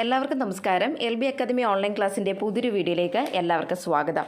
എല്ലാവർക്കും നമസ്കാരം. L B academy online ക്ലാസ്സിന്റെ പുതിയൊരു വീഡിയോയിലേക്ക് എല്ലാവർക്കും സ്വാഗതം.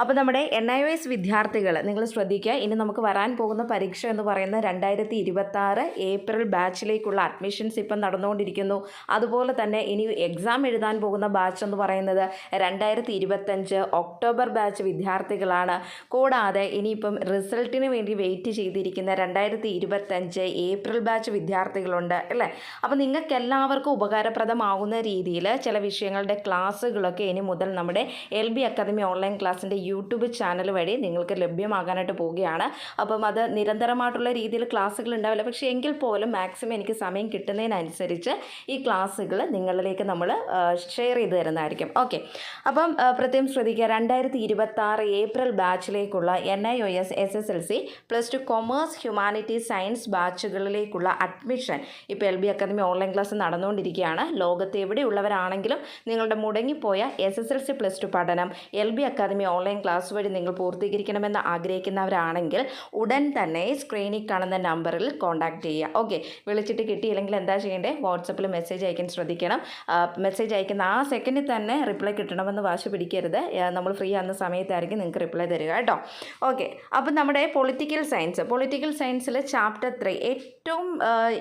അപ്പോൾ നമ്മുടെ എൻ ഐ എസ് വിദ്യാർത്ഥികൾ നിങ്ങൾ ശ്രദ്ധിക്കുക ഇനി നമുക്ക് വരാൻ പോകുന്ന പരീക്ഷ എന്ന് പറയുന്ന രണ്ടായിരത്തി ഇരുപത്താറ് ഏപ്രിൽ ബാച്ചിലേക്കുള്ള അഡ്മിഷൻസ് ഇപ്പം നടന്നുകൊണ്ടിരിക്കുന്നു. അതുപോലെ തന്നെ ഇനി എക്സാം എഴുതാൻ പോകുന്ന ബാച്ച് എന്ന് പറയുന്നത് രണ്ടായിരത്തി ഇരുപത്തഞ്ച് ഒക്ടോബർ ബാച്ച് വിദ്യാർത്ഥികളാണ്. കൂടാതെ ഇനിയിപ്പം റിസൾട്ടിന് വേണ്ടി വെയിറ്റ് ചെയ്തിരിക്കുന്ന രണ്ടായിരത്തി ഇരുപത്തഞ്ച് ഏപ്രിൽ ബാച്ച് വിദ്യാർത്ഥികളുണ്ട് അല്ലേ? അപ്പോൾ നിങ്ങൾക്ക് എല്ലാവർക്കും ഉപകാരപ്രദമാകുന്ന രീതിയിൽ ചില വിഷയങ്ങളുടെ ക്ലാസ്സുകളൊക്കെ ഇനി മുതൽ നമ്മുടെ എൽ ബി അക്കാദമി ഓൺലൈൻ ക്ലാസ്സിന്റെ യൂട്യൂബ് ചാനൽ വഴി നിങ്ങൾക്ക് ലഭ്യമാകാനായിട്ട് പോവുകയാണ്. അപ്പം അത് നിരന്തരമായിട്ടുള്ള രീതിയിൽ ക്ലാസ്സുകൾ ഉണ്ടാവില്ല. പക്ഷേ എങ്കിൽ പോലും മാക്സിമം എനിക്ക് സമയം കിട്ടുന്നതിനനുസരിച്ച് ഈ ക്ലാസ്സുകൾ നിങ്ങളിലേക്ക് നമ്മൾ ഷെയർ ചെയ്ത് തരുന്നതായിരിക്കും. ഓക്കെ. അപ്പം പ്രത്യേകം ശ്രദ്ധിക്കുക. രണ്ടായിരത്തി ഇരുപത്തി ആറ് April ബാച്ചിലേക്കുള്ള N I O S S S L C plus two commerce humanity science ബാച്ചുകളിലേക്കുള്ള admission ഇപ്പോൾ L B academy online class നടന്നുകൊണ്ടിരിക്കുകയാണ്. ലോകത്ത് എവിടെയുള്ളവരാണെങ്കിലും നിങ്ങളുടെ മുടങ്ങിപ്പോയ S S L C plus two പഠനം L B academy online class വഴി നിങ്ങൾ പൂർത്തീകരിക്കണമെന്ന് ആഗ്രഹിക്കുന്നവരാണെങ്കിൽ ഉടൻ തന്നെ സ്ക്രീനിൽ കാണുന്ന നമ്പറിൽ കോൺടാക്റ്റ് ചെയ്യുക. ഓക്കെ വിളിച്ചിട്ട് കിട്ടിയില്ലെങ്കിൽ എന്താ ചെയ്യേണ്ടത് വാട്സപ്പിൽ മെസ്സേജ് അയക്കാൻ ശ്രദ്ധിക്കണം. മെസ്സേജ് അയക്കുന്ന ആ സെക്കൻഡിൽ തന്നെ റിപ്ലൈ കിട്ടണമെന്ന് വാശി പിടിക്കരുത്. നമ്മൾ ഫ്രീ ആകുന്ന സമയത്തായിരിക്കും നിങ്ങൾക്ക് റിപ്ലൈ തരിക കേട്ടോ. ഓക്കെ അപ്പം നമ്മുടെ പൊളിറ്റിക്കൽ സയൻസ് പൊളിറ്റിക്കൽ സയൻസിൽ ചാപ്റ്റർ ത്രീ ഏറ്റവും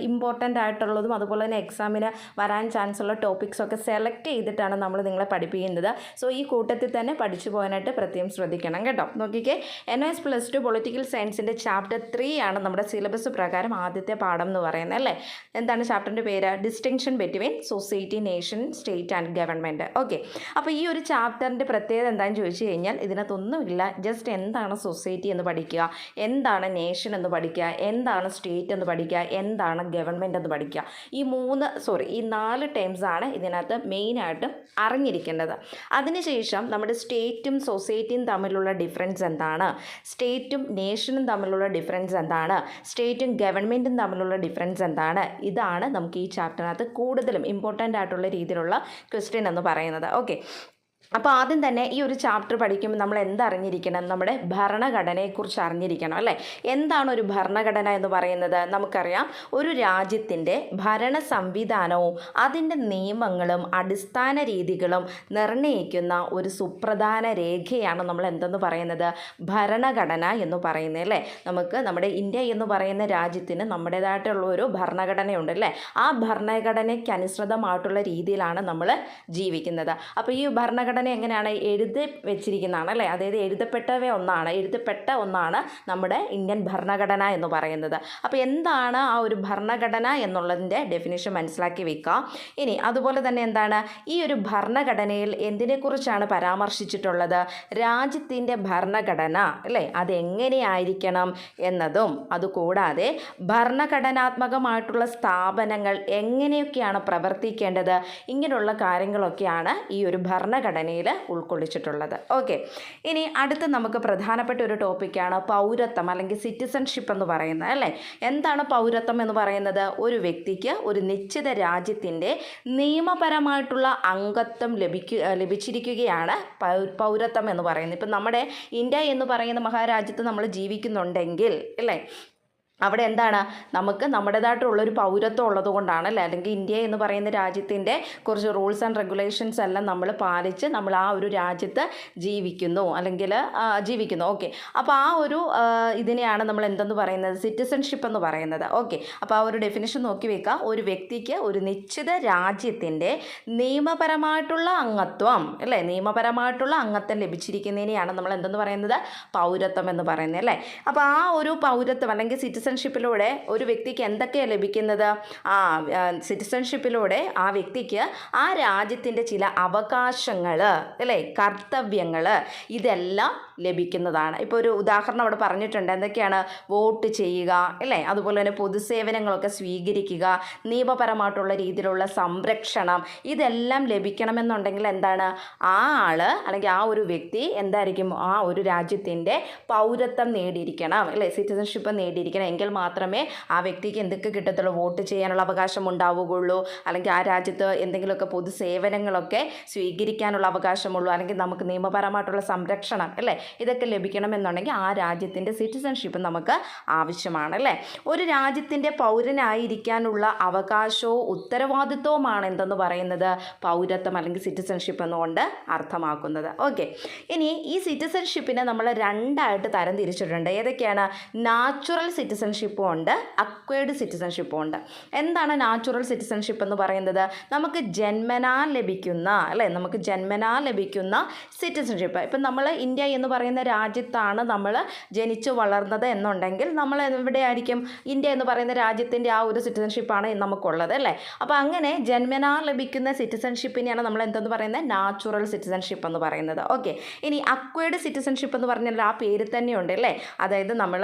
ഇമ്പോർട്ടന്റ് ആയിട്ടുള്ളതും അതുപോലെ തന്നെ എക്സാമിന് വരാൻ ചാൻസ് ഉള്ള ടോപ്പിക്സ് ഒക്കെ സെലക്ട് ചെയ്തിട്ടാണ് നമ്മൾ നിങ്ങളെ പഠിപ്പിക്കുന്നത്. സോ ഈ കൂട്ടത്തിൽ തന്നെ പഠിച്ചു പോകാനായിട്ട് പ്രത്യേകം ശ്രദ്ധിക്കണം കേട്ടോ. നോക്കിക്കേ N S plus two political സയൻസിന്റെ ചാപ്റ്റർ ത്രീ ആണ് നമ്മുടെ സിലബസ് പ്രകാരം ആദ്യത്തെ പാഠം എന്ന് പറയുന്നത് അല്ലേ? എന്താണ് ചാപ്റ്ററിന്റെ പേര്? Distinction between society nation state and government okay അപ്പോൾ ഈ ഒരു ചാപ്റ്ററിന്റെ പ്രത്യേകത എന്താണെന്ന് ചോദിച്ചു കഴിഞ്ഞാൽ ഇതിനകത്തൊന്നുമില്ല. ജസ്റ്റ് എന്താണ് സൊസൈറ്റി എന്ന് പഠിക്കുക. എന്താണ് നേഷൻ എന്ന് പഠിക്കുക. എന്താണ് സ്റ്റേറ്റ് എന്ന് പഠിക്കുക. എന്താണ് ഗവൺമെന്റ് എന്ന് പഠിക്കുക. ഈ മൂന്ന് സോറി ഈ നാല് ടേംസാണ് ഇതിനകത്ത് മെയിനായിട്ടും അറിഞ്ഞിരിക്കേണ്ടത്. അതിനുശേഷം നമ്മുടെ സ്റ്റേറ്റും സൊസൈറ്റിയും തമ്മിലുള്ള ഡിഫറൻസ് എന്താണ്? സ്റ്റേറ്റും നേഷനും തമ്മിലുള്ള ഡിഫറൻസ് എന്താണ്? സ്റ്റേറ്റും ഗവൺമെന്റും തമ്മിലുള്ള ഡിഫറൻസ് എന്താണ്? ഇതാണ് നമുക്ക് ഈ ചാപ്റ്ററിനകത്ത് കൂടുതലും ഇമ്പോർട്ടന്റ് ആയിട്ടുള്ള രീതിയിലുള്ള ക്വസ്റ്റ്യൻ എന്ന് പറയുന്നത്. ഓക്കെ അപ്പോൾ ആദ്യം തന്നെ ഈ ഒരു ചാപ്റ്റർ പഠിക്കുമ്പോൾ നമ്മൾ എന്തറിഞ്ഞിരിക്കണം? നമ്മുടെ ഭരണഘടനയെക്കുറിച്ച് അറിഞ്ഞിരിക്കണം അല്ലേ? എന്താണ് ഒരു ഭരണഘടന എന്ന് പറയുന്നത്? നമുക്കറിയാം ഒരു രാജ്യത്തിന്റെ ഭരണ സംവിധാനവും അതിന്റെ നിയമങ്ങളും അടിസ്ഥാന രീതികളും നിർണയിക്കുന്ന ഒരു സുപ്രധാന രേഖയാണ് നമ്മൾ എന്തെന്ന് പറയുന്നത്? ഭരണഘടന എന്ന് പറയുന്നത് അല്ലേ? നമുക്ക് നമ്മുടെ ഇന്ത്യ എന്ന് പറയുന്ന രാജ്യത്തിന് നമ്മുടേതായിട്ടുള്ള ഒരു ഭരണഘടനയുണ്ട് അല്ലേ? ആ ഭരണഘടനയ്ക്ക് അനുസൃതമായിട്ടുള്ള രീതിയിലാണ് നമ്മൾ ജീവിക്കുന്നത്. അപ്പോൾ ഈ ഭരണഘടന എങ്ങനെയാണ് എഴുതി വെച്ചിരിക്കുന്നതാണ് അല്ലേ? അതായത് എഴുതപ്പെട്ടവ ഒന്നാണ് എഴുതപ്പെട്ട ഒന്നാണ് നമ്മുടെ ഇന്ത്യൻ ഭരണഘടന എന്ന് പറയുന്നത്. അപ്പോൾ എന്താണ് ആ ഒരു ഭരണഘടന എന്നുള്ളതിന്റെ ഡെഫിനേഷൻ മനസ്സിലാക്കി വെക്കുക. ഇനി അതുപോലെ തന്നെ എന്താണ്? ഈ ഒരു ഭരണഘടനയിൽ എന്തിനെക്കുറിച്ചാണ് പരാമർശിച്ചിട്ടുള്ളത്? രാജ്യത്തിന്റെ ഭരണഘടന അല്ലേ? അതെങ്ങനെയായിരിക്കണം എന്നതും അതുകൂടാതെ ഭരണഘടനാത്മകമായിട്ടുള്ള സ്ഥാപനങ്ങൾ എങ്ങനെയൊക്കെയാണ് പ്രവർത്തിക്കേണ്ടത്? ഇങ്ങനെയുള്ള കാര്യങ്ങളൊക്കെയാണ് ഈ ഒരു ഭരണഘടനയിൽ ഉൾക്കൊള്ളിച്ചിട്ടുള്ളത്. ഓക്കെ ഇനി അടുത്ത് നമുക്ക് പ്രധാനപ്പെട്ട ഒരു ടോപ്പിക്കാണ് പൗരത്വം അല്ലെങ്കിൽ സിറ്റിസൺഷിപ്പ് എന്ന് പറയുന്നത് അല്ലേ? എന്താണ് പൗരത്വം എന്ന് പറയുന്നത്? ഒരു വ്യക്തിക്ക് ഒരു നിശ്ചിത രാജ്യത്തിന്റെ നിയമപരമായിട്ടുള്ള അംഗത്വം ലഭിക്കുക ലഭിച്ചിരിക്കുകയാണ് പൗരത്വം എന്ന് പറയുന്നത്. ഇപ്പം നമ്മുടെ ഇന്ത്യ എന്ന് പറയുന്ന മഹാരാജ്യത്ത് നമ്മൾ ജീവിക്കുന്നുണ്ടെങ്കിൽ അല്ലേ? അവിടെ എന്താണ്? നമുക്ക് നമ്മുടേതായിട്ടുള്ളൊരു പൗരത്വം ഉള്ളത് കൊണ്ടാണ് അല്ലേ അല്ലെങ്കിൽ ഇന്ത്യ എന്ന് പറയുന്ന രാജ്യത്തിന്റെ കുറച്ച് റൂൾസ് ആൻഡ് റെഗുലേഷൻസ് എല്ലാം നമ്മൾ പാലിച്ച് നമ്മൾ ആ ഒരു രാജ്യത്ത് ജീവിക്കുന്നു. അല്ലെങ്കിൽ ജീവിക്കുന്നു. ഓക്കെ അപ്പോൾ ആ ഒരു ഇതിനെയാണ് നമ്മൾ എന്തെന്ന് പറയുന്നത്? സിറ്റിസൺഷിപ്പ് എന്ന് പറയുന്നത്. ഓക്കെ അപ്പോൾ ആ ഒരു ഡെഫിനേഷൻ നോക്കി വെക്കുക. ഒരു വ്യക്തിക്ക് ഒരു നിശ്ചിത രാജ്യത്തിന്റെ നിയമപരമായിട്ടുള്ള അംഗത്വം അല്ലേ? നിയമപരമായിട്ടുള്ള അംഗത്വം ലഭിച്ചിരിക്കുന്നതിനെയാണ് നമ്മൾ എന്തെന്ന് പറയുന്നത്? പൗരത്വം എന്ന് പറയുന്നത് അല്ലേ? അപ്പോൾ ആ ഒരു പൗരത്വം അല്ലെങ്കിൽ സിറ്റിസൺഷിപ്പിലൂടെ ഒരു വ്യക്തിക്ക് എന്തൊക്കെയാണ് ലഭിക്കുന്നത്? ആ സിറ്റിസൺഷിപ്പിലൂടെ ആ വ്യക്തിക്ക് ആ രാജ്യത്തിന്റെ ചില അവകാശങ്ങൾ അല്ലേ? കർത്തവ്യങ്ങൾ ഇതെല്ലാം ലഭിക്കുന്നതാണ്. ഇപ്പോൾ ഒരു ഉദാഹരണം അവിടെ പറഞ്ഞിട്ടുണ്ട്. എന്തൊക്കെയാണ്? വോട്ട് ചെയ്യുക അല്ലേ? അതുപോലെ തന്നെ പൊതുസേവനങ്ങളൊക്കെ സ്വീകരിക്കുക നിയമപരമായിട്ടുള്ള രീതിയിലുള്ള സംരക്ഷണം ഇതെല്ലാം ലഭിക്കണമെന്നുണ്ടെങ്കിൽ എന്താണ്? ആ ആൾ അല്ലെങ്കിൽ ആ ഒരു വ്യക്തി എന്തായിരിക്കും? ആ ഒരു രാജ്യത്തിന്റെ പൗരത്വം നേടിയിരിക്കണം അല്ലേ? സിറ്റിസൺഷിപ്പ് നേടിയിരിക്കണം. എങ്കിൽ മാത്രമേ ആ വ്യക്തിക്ക് എന്തൊക്കെ കിട്ടത്തുള്ളൂ? വോട്ട് ചെയ്യാനുള്ള അവകാശം ഉണ്ടാവുകയുള്ളൂ. അല്ലെങ്കിൽ ആ രാജ്യത്ത് എന്തെങ്കിലുമൊക്കെ പൊതുസേവനങ്ങളൊക്കെ സ്വീകരിക്കാനുള്ള അവകാശമുള്ളൂ. അല്ലെങ്കിൽ നമുക്ക് നിയമപരമായിട്ടുള്ള സംരക്ഷണം അല്ലേ? ഇതൊക്കെ ലഭിക്കണമെന്നുണ്ടെങ്കിൽ ആ രാജ്യത്തിന്റെ സിറ്റിസൺഷിപ്പ് നമുക്ക് ആവശ്യമാണ് അല്ലേ? ഒരു രാജ്യത്തിന്റെ പൗരനായിരിക്കാനുള്ള അവകാശവും ഉത്തരവാദിത്വവുമാണ് എന്തെന്ന് പറയുന്നത്? പൗരത്വം അല്ലെങ്കിൽ സിറ്റിസൺഷിപ്പ് എന്നുകൊണ്ട് അർത്ഥമാക്കുന്നത്. ഓക്കെ ഇനി ഈ സിറ്റിസൺഷിപ്പിനെ നമ്മൾ രണ്ടായിട്ട് തരം തിരിച്ചിട്ടുണ്ട് ഏതൊക്കെയാണ്? നാച്ചുറൽ സിറ്റിസൺഷിപ്പും ഉണ്ട് അക്വേർഡ് സിറ്റിസൺഷിപ്പും ഉണ്ട്. എന്താണ് നാച്ചുറൽ സിറ്റിസൺഷിപ്പ് എന്ന് പറയുന്നത്? നമുക്ക് ജന്മനാ ലഭിക്കുന്ന അല്ലേ? നമുക്ക് ജന്മനാ ലഭിക്കുന്ന സിറ്റിസൺഷിപ്പ് ഇപ്പം നമ്മൾ ഇന്ത്യ എന്ന് പറയുന്ന രാജ്യത്താണ് നമ്മൾ ജനിച്ചു വളർന്നത് എന്നുണ്ടെങ്കിൽ നമ്മൾ എവിടെ ആയിരിക്കും ഇന്ത്യ എന്ന് പറയുന്ന രാജ്യത്തിന്റെ ആ ഒരു സിറ്റിസൺഷിപ്പാണ് നമുക്കുള്ളത് അല്ലേ? അപ്പോൾ അങ്ങനെ ജന്മനാ ലഭിക്കുന്ന സിറ്റിസൺഷിപ്പിനെയാണ് നമ്മൾ എന്തെന്ന് പറയുന്നത്? നാച്ചുറൽ സിറ്റിസൺഷിപ്പ് എന്ന് പറയുന്നത്. ഓക്കെ ഇനി അക്വേഡ് സിറ്റിസൺഷിപ്പ് എന്ന് പറഞ്ഞാൽ ആ പേര് തന്നെയുണ്ട് അല്ലേ? അതായത് നമ്മൾ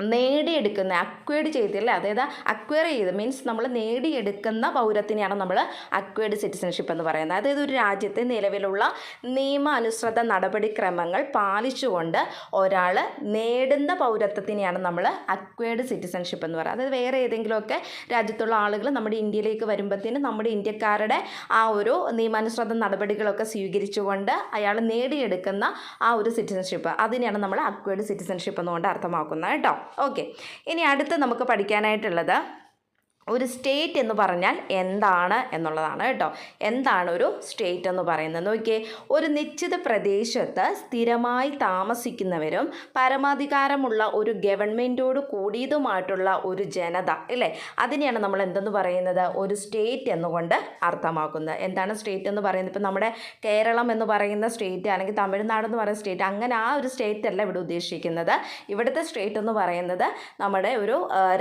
നേടിയെടുക്കുന്ന അക്വേഡ് ചെയ്തില്ലേ? അതായത് അക്വയർ ചെയ്ത് മീൻസ് നമ്മൾ നേടിയെടുക്കുന്ന പൗരത്തിനെയാണ് നമ്മൾ അക്വേഡ് സിറ്റിസൺഷിപ്പ് എന്ന് പറയുന്നത്. അതായത് ഒരു രാജ്യത്തെ നിലവിലുള്ള നിയമാനുസൃത നടപടിക്രമങ്ങൾ പാലിച്ചുകൊണ്ട് ഒരാൾ നേടുന്ന പൗരത്വത്തിനെയാണ് നമ്മൾ അക്വേഡ് സിറ്റിസൺഷിപ്പ് എന്ന് പറയുന്നത്. അതായത് വേറെ ഏതെങ്കിലുമൊക്കെ രാജ്യത്തുള്ള ആളുകൾ നമ്മുടെ ഇന്ത്യയിലേക്ക് വരുമ്പോഴത്തേനും നമ്മുടെ ഇന്ത്യക്കാരുടെ ആ ഒരു നിയമാനുസൃത നടപടികളൊക്കെ സ്വീകരിച്ചുകൊണ്ട് അയാൾ നേടിയെടുക്കുന്ന ആ ഒരു സിറ്റിസൺഷിപ്പ് അതിനെയാണ് നമ്മൾ അക്വേഡ് സിറ്റിസൺഷിപ്പ് എന്നുകൊണ്ട് അർത്ഥമാക്കുന്നത് കേട്ടോ. ഓക്കെ. ഇനി അടുത്ത് നമുക്ക് പഠിക്കാനായിട്ടുള്ളത് ഒരു സ്റ്റേറ്റ് എന്ന് പറഞ്ഞാൽ എന്താണ് എന്നുള്ളതാണ് കേട്ടോ. എന്താണ് ഒരു സ്റ്റേറ്റ് എന്ന് പറയുന്നത്? നോക്കിയേ ഒരു നിശ്ചിത പ്രദേശത്ത് സ്ഥിരമായി താമസിക്കുന്നവരും പരമാധികാരമുള്ള ഒരു ഗവൺമെന്റോട് കൂടിയതുമായിട്ടുള്ള ഒരു ജനത അല്ലേ അതിനെയാണ് നമ്മൾ എന്തെന്ന് പറയുന്നത്? ഒരു സ്റ്റേറ്റ് എന്നുകൊണ്ട് അർത്ഥമാക്കുന്നത്. എന്താണ് സ്റ്റേറ്റ് എന്ന് പറയുന്നത്? ഇപ്പം നമ്മുടെ കേരളം എന്ന് പറയുന്ന സ്റ്റേറ്റ് അല്ലെങ്കിൽ തമിഴ്നാട് എന്ന് പറയുന്ന സ്റ്റേറ്റ് അങ്ങനെ ആ ഒരു സ്റ്റേറ്റ് അല്ല ഇവിടെ ഉദ്ദേശിക്കുന്നത്. ഇവിടുത്തെ സ്റ്റേറ്റ് എന്ന് പറയുന്നത് നമ്മുടെ ഒരു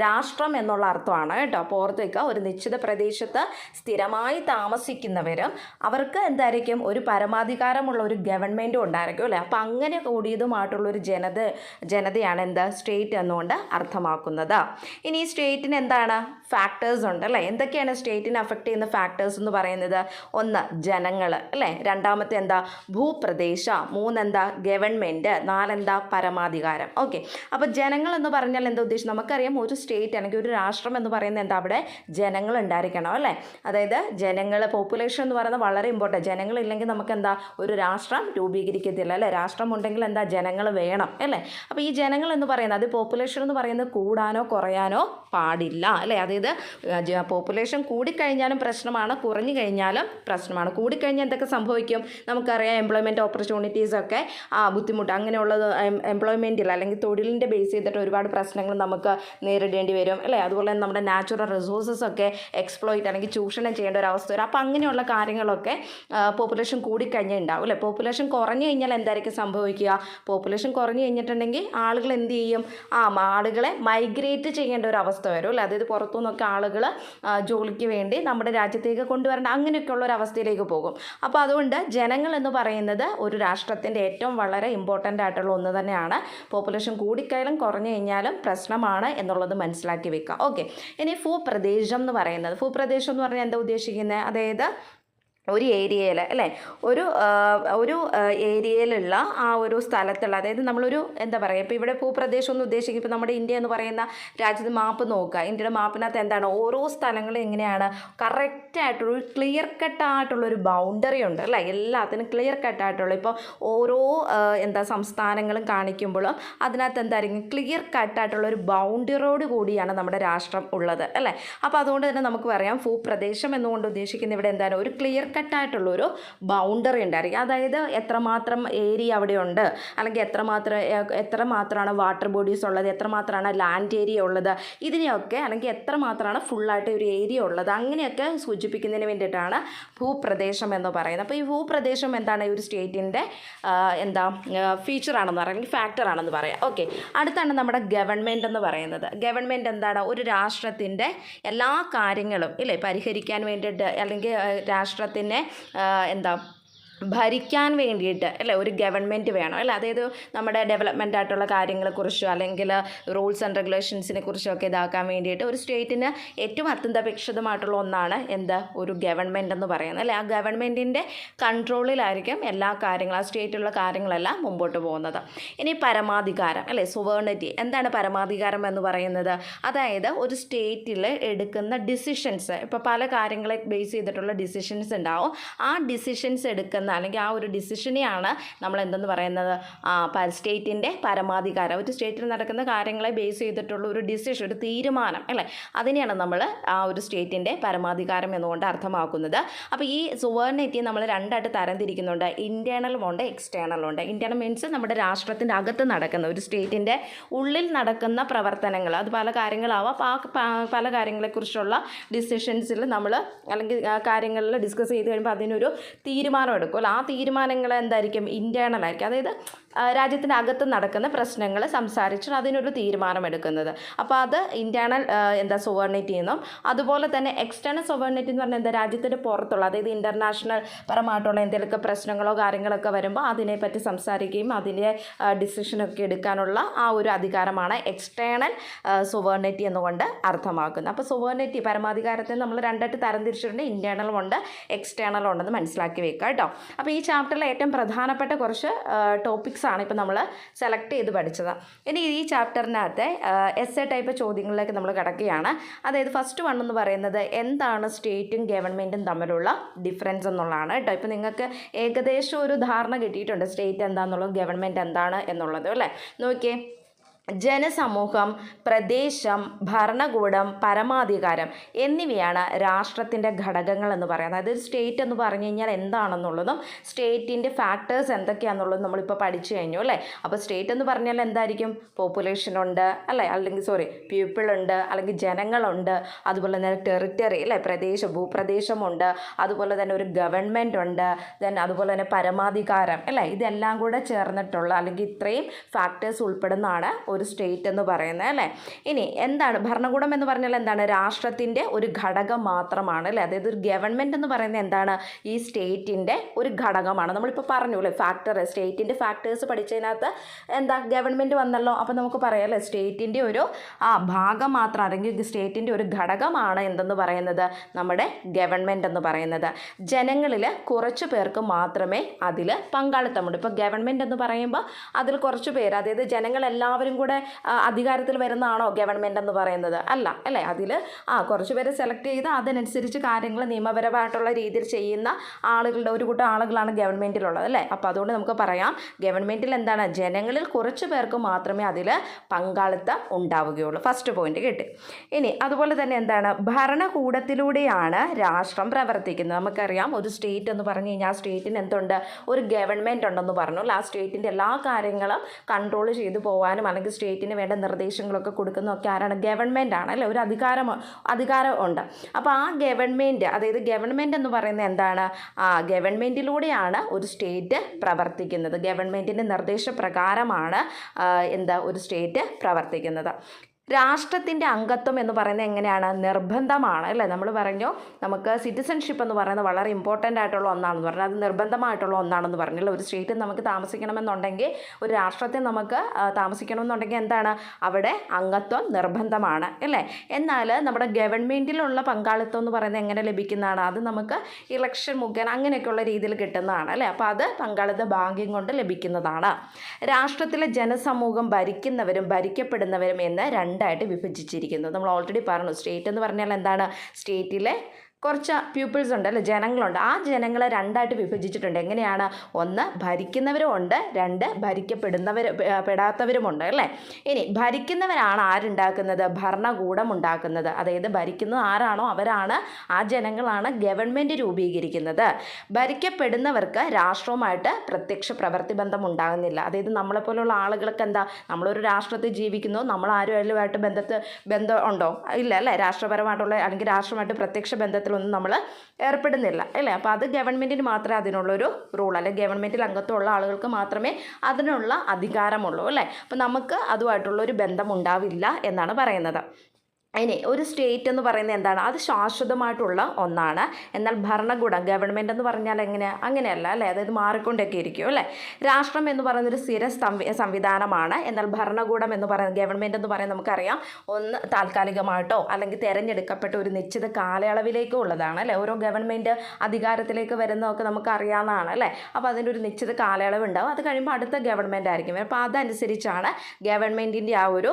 രാഷ്ട്രം എന്നുള്ള അർത്ഥമാണ് കേട്ടോ. അപ്പോൾ ഓർത്ത് ഒരു നിശ്ചിത പ്രദേശത്ത് സ്ഥിരമായി താമസിക്കുന്നവരും അവർക്ക് എന്തായിരിക്കും ഒരു പരമാധികാരമുള്ള ഒരു ഗവൺമെന്റും ഉണ്ടായിരിക്കും അല്ലേ? അപ്പോൾ അങ്ങനെ കൂടിയതുമായിട്ടുള്ളൊരു ജനത ജനതയാണ് എന്താ സ്റ്റേറ്റ് എന്നുകൊണ്ട് അർത്ഥമാക്കുന്നത്. ഇനി ഈ സ്റ്റേറ്റിന് എന്താണ്? ഫാക്ടേഴ്സ് ഉണ്ട് അല്ലേ? എന്തൊക്കെയാണ് സ്റ്റേറ്റിനെ അഫക്റ്റ് ചെയ്യുന്ന ഫാക്ടേഴ്സ് എന്ന് പറയുന്നത്? ഒന്ന് ജനങ്ങൾ അല്ലേ? രണ്ടാമത്തെ എന്താ? ഭൂപ്രദേശ. മൂന്നെന്താ? ഗവൺമെന്റ് നാലെന്താ? പരമാധികാരം. ഓക്കെ അപ്പോൾ ജനങ്ങൾ എന്ന് പറഞ്ഞാൽ എന്താ ഉദ്ദേശം നമുക്കറിയാം ഒരു സ്റ്റേറ്റ് അല്ലെങ്കിൽ ഒരു രാഷ്ട്രം എന്ന് പറയുന്നത് എന്താ? അവിടെ ജനങ്ങൾ ഉണ്ടായിരിക്കണം അല്ലേ? അതായത് ജനങ്ങൾ പോപ്പുലേഷൻ എന്ന് പറയുന്നത് വളരെ ഇമ്പോർട്ടന്റ് ജനങ്ങളില്ലെങ്കിൽ നമുക്ക് എന്താ? ഒരു രാഷ്ട്രം രൂപീകരിക്കത്തില്ല അല്ലേ? രാഷ്ട്രം ഉണ്ടെങ്കിൽ എന്താ? ജനങ്ങൾ വേണം അല്ലേ? അപ്പോൾ ഈ ജനങ്ങൾ എന്ന് പറയുന്നത് അത് പോപ്പുലേഷൻ എന്ന് പറയുന്നത് കൂടാനോ കുറയാനോ പാടില്ല അല്ലേ? അതായത് പോപ്പുലേഷൻ കൂടിക്കഴിഞ്ഞാലും പ്രശ്നമാണ് കുറഞ്ഞു കഴിഞ്ഞാലും പ്രശ്നമാണ്. കൂടിക്കഴിഞ്ഞാൽ എന്തൊക്കെ സംഭവിക്കും? നമുക്കറിയാം എംപ്ലോയ്മെന്റ് ഓപ്പർച്യൂണിറ്റീസ് ഒക്കെ ആ ബുദ്ധിമുട്ട് അങ്ങനെയുള്ളത് എംപ്ലോയ്മെന്റിൽ അല്ലെങ്കിൽ തൊഴിലിന്റെ ബേസ് ചെയ്തിട്ട് ഒരുപാട് പ്രശ്നങ്ങൾ നമുക്ക് നേരിടേണ്ടി വരും അല്ലേ? അതുപോലെ തന്നെ നമ്മുടെ നാച്ചുറൽ റിസോഴ്സസ് ഒക്കെ എക്സ്പ്ലോയിറ്റ് അല്ലെങ്കിൽ ചൂഷണം ചെയ്യേണ്ട ഒരു അവസ്ഥ വരും. അപ്പോൾ അങ്ങനെയുള്ള കാര്യങ്ങളൊക്കെ പോപ്പുലേഷൻ കൂടിക്കഴിഞ്ഞാൽ ഉണ്ടാവും അല്ലേ? പോപ്പുലേഷൻ കുറഞ്ഞു കഴിഞ്ഞാൽ എന്തായിരിക്കും സംഭവിക്കുക? പോപ്പുലേഷൻ കുറഞ്ഞു കഴിഞ്ഞിട്ടുണ്ടെങ്കിൽ ആളുകൾ എന്ത് ചെയ്യും? ആ ആളുകളെ മൈഗ്രേറ്റ് ചെയ്യേണ്ട ഒരു അവസ്ഥ വരും അല്ലേ? അതായത് പുറത്തു നിന്നൊക്കെ ആളുകൾ ജോലിക്ക് വേണ്ടി നമ്മുടെ രാജ്യത്തേക്ക് കൊണ്ടുവരേണ്ട. അങ്ങനെയൊക്കെയുള്ള ഒരു അവസ്ഥയിലേക്ക് പോകും. അപ്പോൾ അതുകൊണ്ട് ജനങ്ങൾ എന്ന് പറയുന്നത് ഒരു രാഷ്ട്രത്തിന്റെ ഏറ്റവും വളരെ ഇമ്പോർട്ടന്റ് ആയിട്ടുള്ള ഒന്ന് തന്നെയാണ്. പോപ്പുലേഷൻ കൂടിക്കഴിഞ്ഞാലും കുറഞ്ഞു കഴിഞ്ഞാലും പ്രശ്നമാണ് എന്നുള്ളത് മനസ്സിലാക്കി വെക്കുക. ഓക്കെ ഇനി ഭൂപ്രദേശം എന്ന് പറയുന്നത്. ഭൂപ്രദേശം എന്ന് പറഞ്ഞാൽ എന്താ ഉദ്ദേശിക്കുന്നത് അതായത് ഒരു ഏരിയയിൽ അല്ലേ? ഒരു ഒരു ഏരിയയിലുള്ള ആ ഒരു സ്ഥലത്തുള്ള അതായത് നമ്മളൊരു എന്താ പറയുക ഇപ്പോൾ ഇവിടെ ഭൂപ്രദേശം എന്ന് ഉദ്ദേശിക്കും ഇപ്പോൾ നമ്മുടെ ഇന്ത്യ എന്ന് പറയുന്ന രാജ്യത്ത് മാപ്പ് നോക്കുക. ഇന്ത്യയുടെ മാപ്പിനകത്ത് എന്താണ്? ഓരോ സ്ഥലങ്ങളും എങ്ങനെയാണ്? കറക്റ്റായിട്ടുള്ള ക്ലിയർ കട്ടായിട്ടുള്ളൊരു ബൗണ്ടറി ഉണ്ട് അല്ലേ? എല്ലാത്തിനും ക്ലിയർ കട്ടായിട്ടുള്ള ഇപ്പോൾ ഓരോ എന്താ സംസ്ഥാനങ്ങളും കാണിക്കുമ്പോഴും അതിനകത്ത് എന്തായിരിക്കും? ക്ലിയർ കട്ടായിട്ടുള്ള ഒരു ബൗണ്ടറിയോട് കൂടിയാണ് നമ്മുടെ രാഷ്ട്രം ഉള്ളത് അല്ലേ? അപ്പോൾ അതുകൊണ്ട് തന്നെ നമുക്ക് പറയാം ഭൂപ്രദേശം എന്നുകൊണ്ട് ഉദ്ദേശിക്കുന്ന ഇവിടെ എന്താണ്? ഒരു ക്ലിയർ കട്ടായിട്ടുള്ളൊരു ബൗണ്ടറി ഉണ്ടായിരിക്കും. അതായത് എത്രമാത്രം ഏരിയ അവിടെ ഉണ്ട് അല്ലെങ്കിൽ എത്രമാത്രം എത്ര എത്രമാത്രമാണ് വാട്ടർ ബോഡീസ് ഉള്ളത് എത്രമാത്രമാണ് ലാൻഡ് ഏരിയ ഉള്ളത് ഇതിനെയൊക്കെ അല്ലെങ്കിൽ എത്രമാത്രമാണ് ഫുള്ളായിട്ട് ഒരു ഏരിയ ഉള്ളത് അങ്ങനെയൊക്കെ സൂചിപ്പിക്കുന്നതിന് വേണ്ടിയിട്ടാണ് ഭൂപ്രദേശം എന്ന് പറയുന്നത്. അപ്പോൾ ഈ ഭൂപ്രദേശം എന്താണ്? ഒരു സ്റ്റേറ്റിന്റെ എന്താ ഫീച്ചറാണെന്ന് പറയാം അല്ലെങ്കിൽ ഫാക്ടറാണെന്ന് പറയാം. ഓക്കെ അടുത്താണ് നമ്മുടെ ഗവൺമെന്റ് എന്ന് പറയുന്നത്. ഗവൺമെന്റ് എന്താണ്? ഒരു രാഷ്ട്രത്തിന്റെ എല്ലാ കാര്യങ്ങളും ഇല്ലേ പരിഹരിക്കാൻ വേണ്ടിയിട്ട് അല്ലെങ്കിൽ ആ, ആ, എന്താ ഭരിക്കാൻ വേണ്ടിയിട്ട് അല്ലേ? ഒരു ഗവൺമെന്റ് വേണം അല്ലേ? അതായത് നമ്മുടെ ഡെവലപ്മെന്റ് ആയിട്ടുള്ള കാര്യങ്ങളെക്കുറിച്ചോ അല്ലെങ്കിൽ റൂൾസ് ആൻഡ് റെഗുലേഷൻസിനെ കുറിച്ചോ ഒക്കെ ഇതാക്കാൻ വേണ്ടിയിട്ട് ഒരു സ്റ്റേറ്റിന് ഏറ്റവും അത്യന്താപേക്ഷിതമായിട്ടുള്ള ഒന്നാണ് എന്താ? ഒരു ഗവൺമെന്റ് എന്ന് പറയുന്നത് അല്ലേ? ആ ഗവൺമെന്റിന്റെ കൺട്രോളിലായിരിക്കും എല്ലാ കാര്യങ്ങളും ആ സ്റ്റേറ്റിലുള്ള കാര്യങ്ങളെല്ലാം മുമ്പോട്ട് പോകുന്നത്. ഇനി പരമാധികാരം അല്ലേ? സുവേണിറ്റി എന്താണ് പരമാധികാരം എന്ന് പറയുന്നത്? അതായത് ഒരു സ്റ്റേറ്റിൽ എടുക്കുന്ന ഡിസിഷൻസ് ഇപ്പോൾ പല കാര്യങ്ങളെ ബേസ് ചെയ്തിട്ടുള്ള ഡിസിഷൻസ് ഉണ്ടാവും. ആ ഡിസിഷൻസ് എടുക്കുന്ന എടുക്കുന്ന അല്ലെങ്കിൽ ആ ഒരു ഡിസിഷനെയാണ് നമ്മൾ എന്തെന്ന് പറയുന്നത്? സ്റ്റേറ്റിന്റെ പരമാധികാരം. ഒരു സ്റ്റേറ്റിൽ നടക്കുന്ന കാര്യങ്ങളെ ബേസ് ചെയ്തിട്ടുള്ള ഒരു ഡിസിഷൻ ഒരു തീരുമാനം അല്ലേ? അതിനെയാണ് നമ്മൾ ആ ഒരു സ്റ്റേറ്റിന്റെ പരമാധികാരം എന്നുകൊണ്ട് അർത്ഥമാക്കുന്നത്. അപ്പോൾ ഈ സുവേർണിറ്റി നമ്മൾ രണ്ടായിട്ട് തരംതിരിക്കുന്നുണ്ട്. ഇന്റേർണലും ഉണ്ട് എക്സ്റ്റേണലും ഉണ്ട്. ഇന്റേർണൽ മീൻസ് നമ്മുടെ രാഷ്ട്രത്തിന്റെ അകത്ത് നടക്കുന്ന ഒരു സ്റ്റേറ്റിന്റെ ഉള്ളിൽ നടക്കുന്ന പ്രവർത്തനങ്ങൾ. അത് പല കാര്യങ്ങളാവാം. പല കാര്യങ്ങളെക്കുറിച്ചുള്ള ഡിസിഷൻസിൽ നമ്മൾ അല്ലെങ്കിൽ കാര്യങ്ങളിൽ ഡിസ്കസ് ചെയ്ത് കഴിയുമ്പോൾ അതിനൊരു തീരുമാനം എടുക്കുമല്ലോ ആ തീരുമാനങ്ങൾ എന്തായിരിക്കും ഇന്റേണൽ ആയിരിക്കും. അതായത് ആ, രാജ്യത്തിന്റെ അകത്ത് നടക്കുന്ന പ്രശ്നങ്ങൾ സംസാരിച്ചിട്ട് അതിനൊരു തീരുമാനമെടുക്കുന്നത്. അപ്പോൾ അത് ഇന്റേർണൽ എന്താ സുവർണിറ്റി എന്നും അതുപോലെ തന്നെ എക്സ്റ്റേണൽ സുവർണിറ്റി എന്ന് പറഞ്ഞാൽ എന്താ രാജ്യത്തിന്റെ പുറത്തുള്ള അതായത് ഇന്റർനാഷണൽ പരമായിട്ടുള്ള എന്തെങ്കിലുമൊക്കെ പ്രശ്നങ്ങളോ കാര്യങ്ങളൊക്കെ വരുമ്പോൾ അതിനെപ്പറ്റി സംസാരിക്കുകയും അതിന്റെ ഡിസിഷനൊക്കെ എടുക്കാനുള്ള ആ ഒരു അധികാരമാണ് എക്സ്റ്റേണൽ സുവേർണിറ്റി എന്നുകൊണ്ട് അർത്ഥമാക്കുന്നത്. അപ്പോൾ സുവേർണിറ്റി പരമാധികാരത്തെ നമ്മൾ രണ്ടായിട്ട് തരംതിരിച്ചിട്ടുണ്ട്. ഇന്റേണൽ ഉണ്ട് എക്സ്റ്റേണൽ ഉണ്ടെന്ന് മനസ്സിലാക്കി വെക്കുക കേട്ടോ. അപ്പോൾ ഈ ചാപ്റ്ററിലെ ഏറ്റവും പ്രധാനപ്പെട്ട കുറച്ച് ടോപ്പിക്സ് ആണ് ഇപ്പോൾ നമ്മൾ സെലക്ട് ചെയ്ത് പഠിച്ചത്. ഇനി ഈ ചാപ്റ്ററിനകത്തെ എസ് എ ടൈപ്പ് ചോദ്യങ്ങളിലേക്ക് നമ്മൾ കിടക്കുകയാണ്. അതായത് ഫസ്റ്റ് വൺ എന്ന് പറയുന്നത് എന്താണ് സ്റ്റേറ്റും ഗവൺമെന്റും തമ്മിലുള്ള ഡിഫറൻസ് എന്നുള്ളതാണ് കേട്ടോ. ഇപ്പോൾ നിങ്ങൾക്ക് ഏകദേശം ഒരു ധാരണ കിട്ടിയിട്ടുണ്ട് സ്റ്റേറ്റ് എന്താണെന്നുള്ളത് ഗവൺമെന്റ് എന്താണ് എന്നുള്ളത് അല്ലേ? നോക്കിയേ. ജനസമൂഹം പ്രദേശം ഭരണകൂടം പരമാധികാരം എന്നിവയാണ് രാഷ്ട്രത്തിന്റെ ഘടകങ്ങൾ എന്ന് പറയുന്നത്. അതായത് സ്റ്റേറ്റ് എന്ന് പറഞ്ഞു കഴിഞ്ഞാൽ എന്താണെന്നുള്ളതും സ്റ്റേറ്റിന്റെ ഫാക്ടേഴ്സ് എന്തൊക്കെയാണെന്നുള്ളതും നമ്മളിപ്പോൾ പഠിച്ചു കഴിഞ്ഞു അല്ലേ? അപ്പോൾ സ്റ്റേറ്റ് എന്ന് പറഞ്ഞാൽ എന്തായിരിക്കും? പോപ്പുലേഷൻ ഉണ്ട് അല്ലേ? അല്ലെങ്കിൽ സോറി പീപ്പിൾ ഉണ്ട് അല്ലെങ്കിൽ ജനങ്ങളുണ്ട് അതുപോലെ തന്നെ ടെറിറ്ററി അല്ലേ? പ്രദേശം ഭൂപ്രദേശമുണ്ട് അതുപോലെ തന്നെ ഒരു ഗവൺമെന്റ് ഉണ്ട് ദെൻ അതുപോലെ തന്നെ പരമാധികാരം അല്ലേ? ഇതെല്ലാം കൂടെ ചേർന്നിട്ടുള്ള അല്ലെങ്കിൽ ഇത്രയും ഫാക്ടേഴ്സ് ഉൾപ്പെടുന്നതാണ് ഒരു സ്റ്റേറ്റ് എന്ന് പറയുന്നത് അല്ലേ? ഇനി എന്താണ്? ഭരണകൂടം എന്ന് പറഞ്ഞാൽ എന്താണ്? രാഷ്ട്രത്തിന്റെ ഒരു ഘടകം മാത്രമാണ് അല്ലേ? അതായത് ഒരു ഗവൺമെന്റ് എന്ന് പറയുന്നത് എന്താണ്? ഈ സ്റ്റേറ്റിന്റെ ഒരു ഘടകമാണ്. നമ്മളിപ്പോൾ പറഞ്ഞു അല്ലേ ഫാക്ടർ സ്റ്റേറ്റിന്റെ ഫാക്ടേഴ്സ് പഠിച്ചതിനകത്ത് എന്താ ഗവൺമെന്റ് വന്നല്ലോ? അപ്പോൾ നമുക്ക് പറയാം അല്ലേ? സ്റ്റേറ്റിന്റെ ഒരു ആ ഭാഗം മാത്രം അല്ലെങ്കിൽ സ്റ്റേറ്റിന്റെ ഒരു ഘടകമാണ് എന്തെന്ന് പറയുന്നത്? നമ്മുടെ ഗവൺമെന്റ് എന്ന് പറയുന്നത്. ജനങ്ങളിൽ കുറച്ച് പേർക്ക് മാത്രമേ അതിൽ പങ്കാളിത്തമുണ്ട് ഇപ്പോൾ ഗവൺമെന്റ് എന്ന് പറയുമ്പോൾ അതിൽ കുറച്ച് പേര് അതായത് ജനങ്ങളെല്ലാവരും ആ, അധികാരത്തിൽ വരുന്നതാണോ ഗവൺമെന്റ് എന്ന് പറയുന്നത്? അല്ല അല്ലേ? അതിൽ ആ കുറച്ച് പേരെ സെലക്ട് ചെയ്ത് അതിനനുസരിച്ച് കാര്യങ്ങൾ നിയമപരമായിട്ടുള്ള രീതിയിൽ ചെയ്യുന്ന ആളുകളുടെ ഒരു കൂട്ടം ആളുകളാണ് ഗവൺമെന്റിലുള്ളത് അല്ലേ? അപ്പോൾ അതുകൊണ്ട് നമുക്ക് പറയാം ഗവൺമെന്റിൽ എന്താണ്? ജനങ്ങളിൽ കുറച്ച് പേർക്ക് മാത്രമേ അതിൽ പങ്കാളിത്തം ഉണ്ടാവുകയുള്ളൂ. ഫസ്റ്റ് പോയിന്റ് കിട്ടി. ഇനി അതുപോലെ തന്നെ എന്താണ്? ഭരണകൂടത്തിലൂടെയാണ് രാഷ്ട്രം പ്രവർത്തിക്കുന്നത്. നമുക്കറിയാം ഒരു സ്റ്റേറ്റ് എന്ന് പറഞ്ഞു കഴിഞ്ഞാൽ ആ സ്റ്റേറ്റിന് എന്തുണ്ട്? ഒരു ഗവൺമെന്റ് ഉണ്ടെന്ന് പറഞ്ഞു. ആ സ്റ്റേറ്റിന്റെ എല്ലാ കാര്യങ്ങളും കൺട്രോൾ ചെയ്തു പോകാനും അല്ലെങ്കിൽ സ്റ്റേറ്റിന് വേണ്ട നിർദ്ദേശങ്ങളൊക്കെ കൊടുക്കുന്നതൊക്കെ ആരാണ്? ഗവൺമെന്റ് ആണ് അല്ലേ? ഒരു അധികാരം അധികാരം ഉണ്ട്. അപ്പോൾ ആ ഗവൺമെന്റ് അതായത് ഗവൺമെന്റ് എന്ന് പറയുന്നത് എന്താണ്? ആ ഗവൺമെന്റിലൂടെയാണ് ഒരു സ്റ്റേറ്റ് പ്രവർത്തിക്കുന്നത്. ഗവൺമെന്റിന്റെ നിർദ്ദേശപ്രകാരമാണ് എന്താ ഒരു സ്റ്റേറ്റ് പ്രവർത്തിക്കുന്നത്. രാഷ്ട്രത്തിന്റെ അംഗത്വം എന്ന് പറയുന്നത് എങ്ങനെയാണ്? നിർബന്ധമാണ് അല്ലേ? നമ്മൾ പറഞ്ഞു നമുക്ക് സിറ്റിസൺഷിപ്പ് എന്ന് പറയുന്നത് വളരെ ഇമ്പോർട്ടന്റ് ആയിട്ടുള്ള ഒന്നാണെന്ന് പറഞ്ഞു. അത് നിർബന്ധമായിട്ടുള്ള ഒന്നാണെന്ന് പറഞ്ഞില്ല ഒരു സ്റ്റേറ്റിൽ നമുക്ക് താമസിക്കണമെന്നുണ്ടെങ്കിൽ ഒരു രാഷ്ട്രത്തിൽ നമുക്ക് താമസിക്കണമെന്നുണ്ടെങ്കിൽ എന്താണ്? അവിടെ അംഗത്വം നിർബന്ധമാണ് അല്ലേ? എന്നാൽ നമ്മുടെ ഗവൺമെന്റിലുള്ള പങ്കാളിത്തം എന്ന് പറയുന്നത് എങ്ങനെ ലഭിക്കുന്നതാണ്? അത് നമുക്ക് ഇലക്ഷൻ മുഖേന അങ്ങനെയൊക്കെയുള്ള രീതിയിൽ കിട്ടുന്നതാണ് അല്ലേ? അപ്പോൾ അത് പങ്കാളിത്ത ഭാഗ്യം കൊണ്ട് ലഭിക്കുന്നതാണ്. രാഷ്ട്രത്തിലെ ജനസമൂഹം ഭരിക്കുന്നവരും ഭരിക്കപ്പെടുന്നവരും എന്ന് രണ്ടായിട്ട് വിഭജിച്ചിരിക്കുന്നത്. നമ്മൾ ഓൾറെഡി പറഞ്ഞു സ്റ്റേറ്റ് എന്ന് പറഞ്ഞാൽ എന്താണ്? സ്റ്റേറ്റിലെ കുറച്ച് പീപ്പിൾസ് ഉണ്ട് അല്ലെ? ജനങ്ങളുണ്ട്. ആ ജനങ്ങളെ രണ്ടായിട്ട് വിഭജിച്ചിട്ടുണ്ട്. എങ്ങനെയാണ്? ഒന്ന് ഭരിക്കുന്നവരും ഉണ്ട് രണ്ട് ഭരിക്കപ്പെടുന്നവർ പെടാത്തവരുമുണ്ട് അല്ലേ? ഇനി ഭരിക്കുന്നവരാണ് ആരുണ്ടാക്കുന്നത്? ഭരണകൂടം ഉണ്ടാക്കുന്നത് അതായത് ഭരിക്കുന്നത് ആരാണോ? അവരാണ് ആ ജനങ്ങളാണ് ഗവൺമെന്റ് രൂപീകരിക്കുന്നത്. ഭരിക്കപ്പെടുന്നവർക്ക് രാഷ്ട്രവുമായിട്ട് പ്രത്യക്ഷ പ്രവൃത്തി ബന്ധം ഉണ്ടാകുന്നില്ല അതായത് നമ്മളെപ്പോലുള്ള ആളുകൾക്ക് എന്താ? നമ്മളൊരു രാഷ്ട്രത്തിൽ ജീവിക്കുന്നു നമ്മൾ ആരുമായിട്ട് ബന്ധത്ത് ബന്ധം ഉണ്ടോ? ഇല്ല അല്ലേ? രാഷ്ട്രപരമായിട്ടുള്ള അല്ലെങ്കിൽ രാഷ്ട്രമായിട്ട് പ്രത്യക്ഷ ബന്ധത്തിലൊന്നും നമ്മൾ ഏർപ്പെടുന്നില്ല അല്ലേ? അപ്പോൾ അത് ഗവൺമെന്റിന് മാത്രമേ അതിനുള്ളൊരു റൂൾ അല്ലെങ്കിൽ ഗവൺമെന്റിൽ അംഗത്വമുള്ള ആളുകൾക്ക് മാത്രമേ അതിനുള്ള അധികാരമുള്ളൂ അല്ലേ? അപ്പോൾ നമുക്ക് അതുമായിട്ടുള്ളൊരു ബന്ധം ഉണ്ടാവില്ല എന്നാണ് പറയുന്നത്. ഇനി ഒരു സ്റ്റേറ്റ് എന്ന് പറയുന്നത് എന്താണ്? അത് ശാശ്വതമായിട്ടുള്ള ഒന്നാണ്. എന്നാൽ ഭരണകൂടം ഗവൺമെന്റ് എന്ന് പറഞ്ഞാൽ എങ്ങനെ? അങ്ങനെയല്ല അല്ലേ? അതായത് മാറിക്കൊണ്ടൊക്കെ ഇരിക്കും അല്ലേ? രാഷ്ട്രം എന്ന് പറയുന്നൊരു സ്ഥിര സംവിധാനമാണ്. എന്നാൽ ഭരണകൂടം എന്ന് പറയുന്നത് ഗവൺമെന്റ് എന്ന് പറയുന്നത് നമുക്കറിയാം ഒന്ന് താൽക്കാലികമായിട്ടോ അല്ലെങ്കിൽ തിരഞ്ഞെടുക്കപ്പെട്ട ഒരു നിശ്ചിത കാലയളവിലേക്കോ ഉള്ളതാണ് അല്ലേ? ഓരോ ഗവൺമെന്റ് അധികാരത്തിലേക്ക് വരുന്നതൊക്കെ നമുക്ക് അറിയാവുന്നതാണ് അല്ലേ? അപ്പോൾ അതിന്റെ ഒരു നിശ്ചിത കാലയളവ് ഉണ്ടാവും അത് കഴിയുമ്പോൾ അടുത്ത ഗവൺമെന്റ് ആയിരിക്കും. അപ്പോൾ അതനുസരിച്ചാണ് ഗവൺമെന്റിന്റെ ആ ഒരു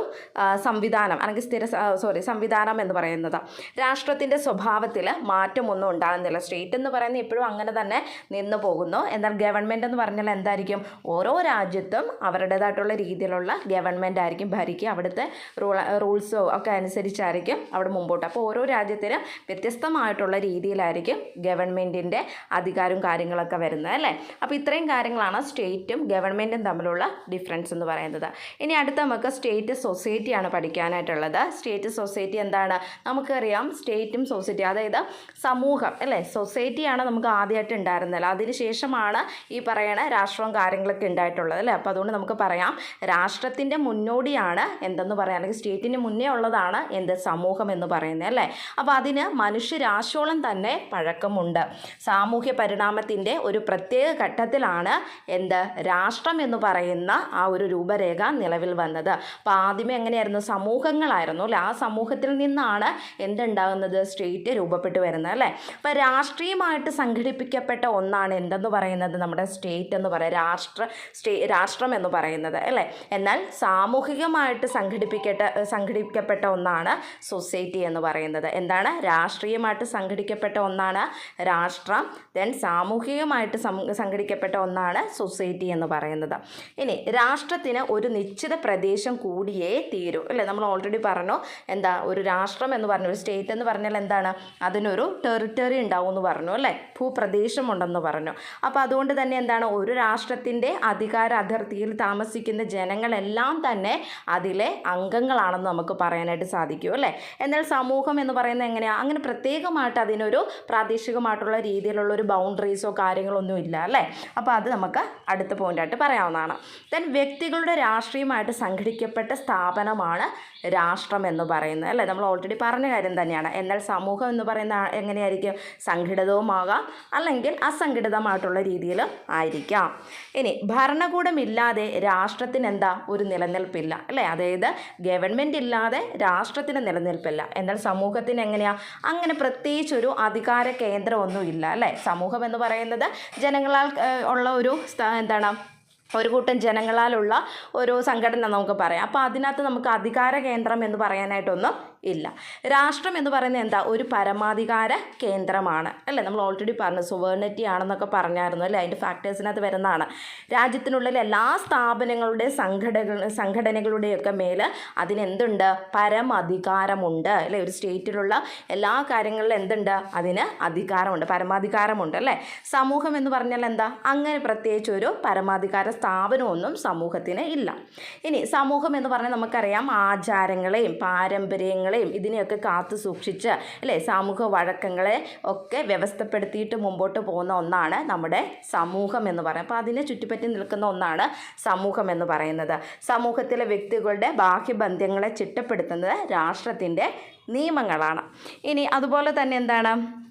സംവിധാനം അല്ലെങ്കിൽ സ്ഥിര സോറി സംവിധാനം എന്ന് പറയുന്നത്. രാഷ്ട്രത്തിന്റെ സ്വഭാവത്തിൽ മാറ്റമൊന്നും ഉണ്ടാകുന്നില്ല. സ്റ്റേറ്റ് എന്ന് പറയുന്നത് എപ്പോഴും അങ്ങനെ തന്നെ നിന്ന് പോകുന്നു. എന്നാൽ ഗവൺമെന്റ് എന്ന് പറഞ്ഞാൽ എന്തായിരിക്കും? ഓരോ രാജ്യത്തും അവരുടേതായിട്ടുള്ള രീതിയിലുള്ള ഗവൺമെന്റ് ആയിരിക്കും ഭരിക്കുക. അവിടുത്തെ റൂൾ റൂൾസോ ഒക്കെ അനുസരിച്ചായിരിക്കും അവിടെ മുമ്പോട്ട്. അപ്പോൾ ഓരോ രാജ്യത്തിനും വ്യത്യസ്തമായിട്ടുള്ള രീതിയിലായിരിക്കും ഗവൺമെന്റിന്റെ അധികാരവും കാര്യങ്ങളൊക്കെ വരുന്നത് അല്ലേ? അപ്പോൾ ഇത്രയും കാര്യങ്ങളാണ് സ്റ്റേറ്റും ഗവൺമെന്റും തമ്മിലുള്ള ഡിഫറൻസ് എന്ന് പറയുന്നത്. ഇനി അടുത്ത നമുക്ക് സ്റ്റേറ്റ് സൊസൈറ്റിയാണ് പഠിക്കാനായിട്ടുള്ളത്. സ്റ്റേറ്റ് സൊസൈറ്റി എന്താണ്? നമുക്കറിയാം സ്റ്റേറ്റും സൊസൈറ്റി അതായത് സമൂഹം അല്ലേ? സൊസൈറ്റിയാണ് നമുക്ക് ആദ്യമായിട്ട് ഉണ്ടായിരുന്നത്. അതിന് ശേഷമാണ് ഈ പറയണ രാഷ്ട്രവും കാര്യങ്ങളൊക്കെ ഉണ്ടായിട്ടുള്ളത് അല്ലേ? അപ്പോൾ അതുകൊണ്ട് നമുക്ക് പറയാം രാഷ്ട്രത്തിന്റെ മുന്നോടിയാണ് എന്തെന്ന് പറയാം? അല്ലെങ്കിൽ സ്റ്റേറ്റിന് മുന്നേ ഉള്ളതാണ് എന്ത്? സമൂഹം എന്ന് പറയുന്നത് അല്ലേ? അപ്പോൾ അതിന് മനുഷ്യരാശോളം തന്നെ പഴക്കമുണ്ട്. സാമൂഹ്യ പരിണാമത്തിന്റെ ഒരു പ്രത്യേക ഘട്ടത്തിലാണ് എന്ത്? രാഷ്ട്രം എന്ന് പറയുന്ന ആ ഒരു രൂപരേഖ നിലവിൽ വന്നത്. അപ്പോൾ ആദ്യമേ എങ്ങനെയായിരുന്നു? സമൂഹങ്ങളായിരുന്നു അല്ലേ? ആ സമൂഹത്തിൽ നിന്നാണ് എന്തുണ്ടാകുന്നത് സ്റ്റേറ്റ് രൂപപ്പെട്ടു വരുന്നത് അല്ലേ? അപ്പോൾ രാഷ്ട്രീയമായിട്ട് സംഘടിപ്പിക്കപ്പെട്ട ഒന്നാണ് എന്തെന്ന് പറയുന്നത്? നമ്മുടെ സ്റ്റേറ്റ് എന്ന് പറയുന്നത് രാഷ്ട്ര സ്റ്റേ രാഷ്ട്രം എന്ന് പറയുന്നത് അല്ലേ? എന്നാൽ സാമൂഹികമായിട്ട് സംഘടിപ്പിക്കട്ട സംഘടിപ്പിക്കപ്പെട്ട ഒന്നാണ് സൊസൈറ്റി എന്ന് പറയുന്നത്. എന്താണ്? രാഷ്ട്രീയമായിട്ട് സംഘടിക്കപ്പെട്ട ഒന്നാണ് രാഷ്ട്രം. ദെൻ സാമൂഹികമായിട്ട് സംഘടിക്കപ്പെട്ട ഒന്നാണ് സൊസൈറ്റി എന്ന് പറയുന്നത്. ഇനി രാഷ്ട്രത്തിന് ഒരു നിശ്ചിത പ്രദേശം കൂടിയേ തീരൂ അല്ലേ? നമ്മൾ ഓൾറെഡി പറഞ്ഞു എന്താ ഒരു രാഷ്ട്രം എന്ന് പറഞ്ഞ ഒരു സ്റ്റേറ്റ് എന്ന് പറഞ്ഞാൽ എന്താണ്? അതിനൊരു ടെറിട്ടറി ഉണ്ടാവും എന്ന് പറഞ്ഞു അല്ലേ? ഭൂപ്രദേശം ഉണ്ടെന്ന് പറഞ്ഞു. അപ്പോൾ അതുകൊണ്ട് തന്നെ എന്താണ്? ഒരു രാഷ്ട്രത്തിന്റെ അധികാര അതിർത്തിയിൽ താമസിക്കുന്ന ജനങ്ങളെല്ലാം തന്നെ അതിലെ അംഗങ്ങളാണെന്ന് നമുക്ക് പറയാനായിട്ട് സാധിക്കും അല്ലേ? എന്നാൽ സമൂഹം എന്ന് പറയുന്നത് എങ്ങനെയാണ് അങ്ങനെ പ്രത്യേകമായിട്ട് അതിനൊരു പ്രാദേശികമായിട്ടുള്ള രീതിയിലുള്ള ഒരു ബൗണ്ടറീസോ കാര്യങ്ങളൊന്നും ഇല്ല അല്ലേ? അപ്പോൾ അത് നമുക്ക് അടുത്ത പോയിന്റായിട്ട് പറയാവുന്നതാണ്. ദെൻ വ്യക്തികളുടെ രാഷ്ട്രീയമായിട്ട് സംഘടിക്കപ്പെട്ട സ്ഥാപനമാണ് രാഷ്ട്രം എന്ന് പറയുന്നത്. അല്ലേ? നമ്മൾ ഓൾറെഡി പറഞ്ഞ കാര്യം തന്നെയാണ്. എന്നാൽ സമൂഹം എന്ന് പറയുന്ന എങ്ങനെയായിരിക്കും? സംഘടിതവുമാകാം അല്ലെങ്കിൽ അസംഘടിതമായിട്ടുള്ള രീതിയിൽ ആയിരിക്കാം. ഇനി ഭരണകൂടമില്ലാതെ രാഷ്ട്രത്തിന് എന്താ ഒരു നിലനിൽപ്പില്ല അല്ലേ? അതായത് ഗവൺമെന്റ് ഇല്ലാതെ രാഷ്ട്രത്തിന് നിലനിൽപ്പില്ല. എന്നാൽ സമൂഹത്തിന് എങ്ങനെയാ? അങ്ങനെ പ്രത്യേകിച്ച് ഒരു അധികാര കേന്ദ്രമൊന്നുമില്ല അല്ലേ? സമൂഹം എന്ന് പറയുന്നത് ജനങ്ങളാൽ ഉള്ള ഒരു എന്താണ്? ഒരു കൂട്ടം ജനങ്ങളാലുള്ള ഒരു സംഘടന നമുക്ക് പറയാം. അപ്പോൾ അതിനകത്ത് നമുക്ക് അധികാര കേന്ദ്രം എന്ന് പറയാനായിട്ടൊന്നും ഇല്ല. രാഷ്ട്രം എന്ന് പറയുന്നത് എന്താ? ഒരു പരമാധികാര കേന്ദ്രമാണ്. അല്ലേ? നമ്മൾ ഓൾറെഡി പറഞ്ഞു സുവേർണിറ്റി ആണെന്നൊക്കെ പറഞ്ഞായിരുന്നു അല്ലേ? അതിന്റെ ഫാക്ടേഴ്സിനകത്ത് വരുന്നതാണ്. രാജ്യത്തിനുള്ളിൽ എല്ലാ സ്ഥാപനങ്ങളുടെ സംഘടക സംഘടനകളുടെയൊക്കെ മേൽ അതിനെന്തുണ്ട്? പരമാധികാരമുണ്ട്. അല്ലേ? ഒരു സ്റ്റേറ്റിലുള്ള എല്ലാ കാര്യങ്ങളിലും എന്തുണ്ട്? അതിന് അധികാരമുണ്ട് പരമാധികാരമുണ്ട് അല്ലേ? സമൂഹം എന്ന് പറഞ്ഞാൽ എന്താ? അങ്ങനെ പ്രത്യേകിച്ച് ഒരു പരമാധികാര സ്ഥാപനമൊന്നും സമൂഹത്തിന് ഇല്ല. ഇനി സമൂഹം എന്ന് പറഞ്ഞാൽ നമുക്കറിയാം ആചാരങ്ങളെയും പാരമ്പര്യങ്ങളെയും ഇതിനെയൊക്കെ കാത്തു സൂക്ഷിച്ച് അല്ലേ? സാമൂഹ്യ വഴക്കങ്ങളെ ഒക്കെ വ്യവസ്ഥപ്പെടുത്തിയിട്ട് മുമ്പോട്ട് പോകുന്ന ഒന്നാണ് നമ്മുടെ സമൂഹം എന്ന് പറയുന്നത്. അപ്പോൾ അതിനെ ചുറ്റിപ്പറ്റി നിൽക്കുന്ന ഒന്നാണ് സമൂഹം എന്ന് പറയുന്നത്. സമൂഹത്തിലെ വ്യക്തികളുടെ ബാഹ്യബന്ധങ്ങളെ ചിട്ടപ്പെടുത്തുന്നത് രാഷ്ട്രത്തിന്റെ നിയമങ്ങളാണ്. ഇനി അതുപോലെ തന്നെ എന്താണ്?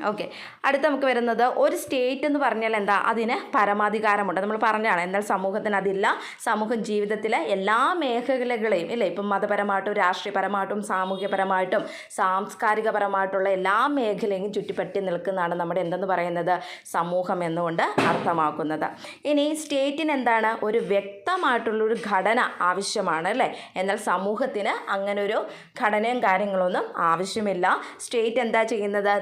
ഓക്കെ അടുത്ത നമുക്ക് വരുന്നത് ഒരു സ്റ്റേറ്റ് എന്ന് പറഞ്ഞാൽ എന്താ? അതിന് പരമാധികാരമുണ്ട്. നമ്മൾ പറഞ്ഞാണ് എന്നാൽ സമൂഹത്തിന് അതില്ല. സമൂഹം ജീവിതത്തിലെ എല്ലാ മേഖലകളെയും ഇല്ലേ? ഇപ്പം മതപരമായിട്ടും രാഷ്ട്രീയപരമായിട്ടും സാമൂഹ്യപരമായിട്ടും സാംസ്കാരികപരമായിട്ടുള്ള എല്ലാ മേഖലയും ചുറ്റിപ്പറ്റി നിൽക്കുന്നതാണ് നമ്മുടെ എന്തെന്ന് പറയുന്നത്? സമൂഹം എന്നുകൊണ്ട് അർത്ഥമാക്കുന്നത്. ഇനി സ്റ്റേറ്റിന് എന്താണ്? ഒരു വ്യക്തമായിട്ടുള്ളൊരു ഘടന ആവശ്യമാണ് അല്ലേ? എന്നാൽ സമൂഹത്തിന് അങ്ങനെ ഒരു ഘടനയും കാര്യങ്ങളൊന്നും ആവശ്യമില്ല. സ്റ്റേറ്റ് എന്താ ചെയ്യുന്നത്?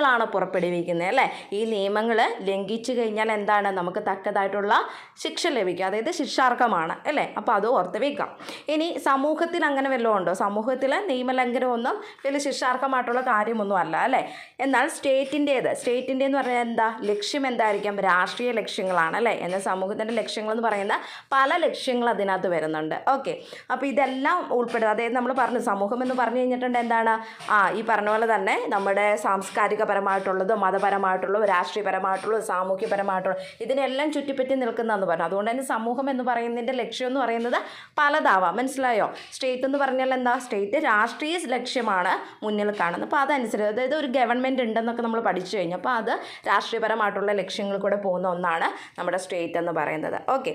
നിയമങ്ങളാണ് പുറപ്പെടുവിക്കുന്നത് അല്ലേ? ഈ നിയമങ്ങൾ ലംഘിച്ചു കഴിഞ്ഞാൽ എന്താണ്? നമുക്ക് തക്കതായിട്ടുള്ള ശിക്ഷ ലഭിക്കുക അതായത് ശിക്ഷാർഹമാണ് അല്ലേ? അപ്പോൾ അത് ഓർത്ത് വയ്ക്കാം ഇനി സമൂഹത്തിൽ അങ്ങനെ വല്ലതും ഉണ്ടോ? സമൂഹത്തിൽ നിയമലംഘനമൊന്നും വലിയ ശിക്ഷാർഹമായിട്ടുള്ള കാര്യമൊന്നും അല്ല അല്ലേ? എന്നാൽ സ്റ്റേറ്റിന്റേത് സ്റ്റേറ്റിന്റെ എന്ന് പറഞ്ഞാൽ എന്താ? ലക്ഷ്യം എന്തായിരിക്കും? രാഷ്ട്രീയ ലക്ഷ്യങ്ങളാണ് അല്ലേ? എന്നാൽ സമൂഹത്തിന്റെ ലക്ഷ്യങ്ങൾ എന്ന് പറയുന്ന പല ലക്ഷ്യങ്ങൾ അതിനകത്ത് വരുന്നുണ്ട്. ഓക്കെ. അപ്പോൾ ഇതെല്ലാം ഉൾപ്പെടുക അതായത് നമ്മൾ പറഞ്ഞു സമൂഹം എന്ന് പറഞ്ഞു കഴിഞ്ഞിട്ടുണ്ട് എന്താണ് ആ ഈ പറഞ്ഞ പോലെ തന്നെ നമ്മുടെ സാംസ്കാരികപരമായിട്ടുള്ളതും മതപരമായിട്ടുള്ളതും രാഷ്ട്രീയപരമായിട്ടുള്ളതും സാമൂഹ്യപരമായിട്ടുള്ള ഇതിനെല്ലാം ചുറ്റിപ്പറ്റി നിൽക്കുന്നതെന്ന് പറഞ്ഞു. അതുകൊണ്ട് തന്നെ സമൂഹം എന്ന് പറയുന്നതിന്റെ ലക്ഷ്യം എന്ന് പറയുന്നത് പലതാവാം. മനസ്സിലായോ? സ്റ്റേറ്റ് എന്ന് പറഞ്ഞാൽ എന്താ? സ്റ്റേറ്റ് രാഷ്ട്രീയ ലക്ഷ്യമാണ് മുന്നിൽ കാണുന്നത്. അപ്പോൾ അതനുസരിച്ച് അതായത് ഒരു ഗവൺമെന്റ് ഉണ്ടെന്നൊക്കെ നമ്മൾ പഠിച്ചു കഴിഞ്ഞു. അപ്പോൾ അത് രാഷ്ട്രീയപരമായിട്ടുള്ള ലക്ഷ്യങ്ങൾ കൂടെ പോകുന്ന ഒന്നാണ് നമ്മുടെ സ്റ്റേറ്റ് എന്ന് പറയുന്നത്. ഓക്കെ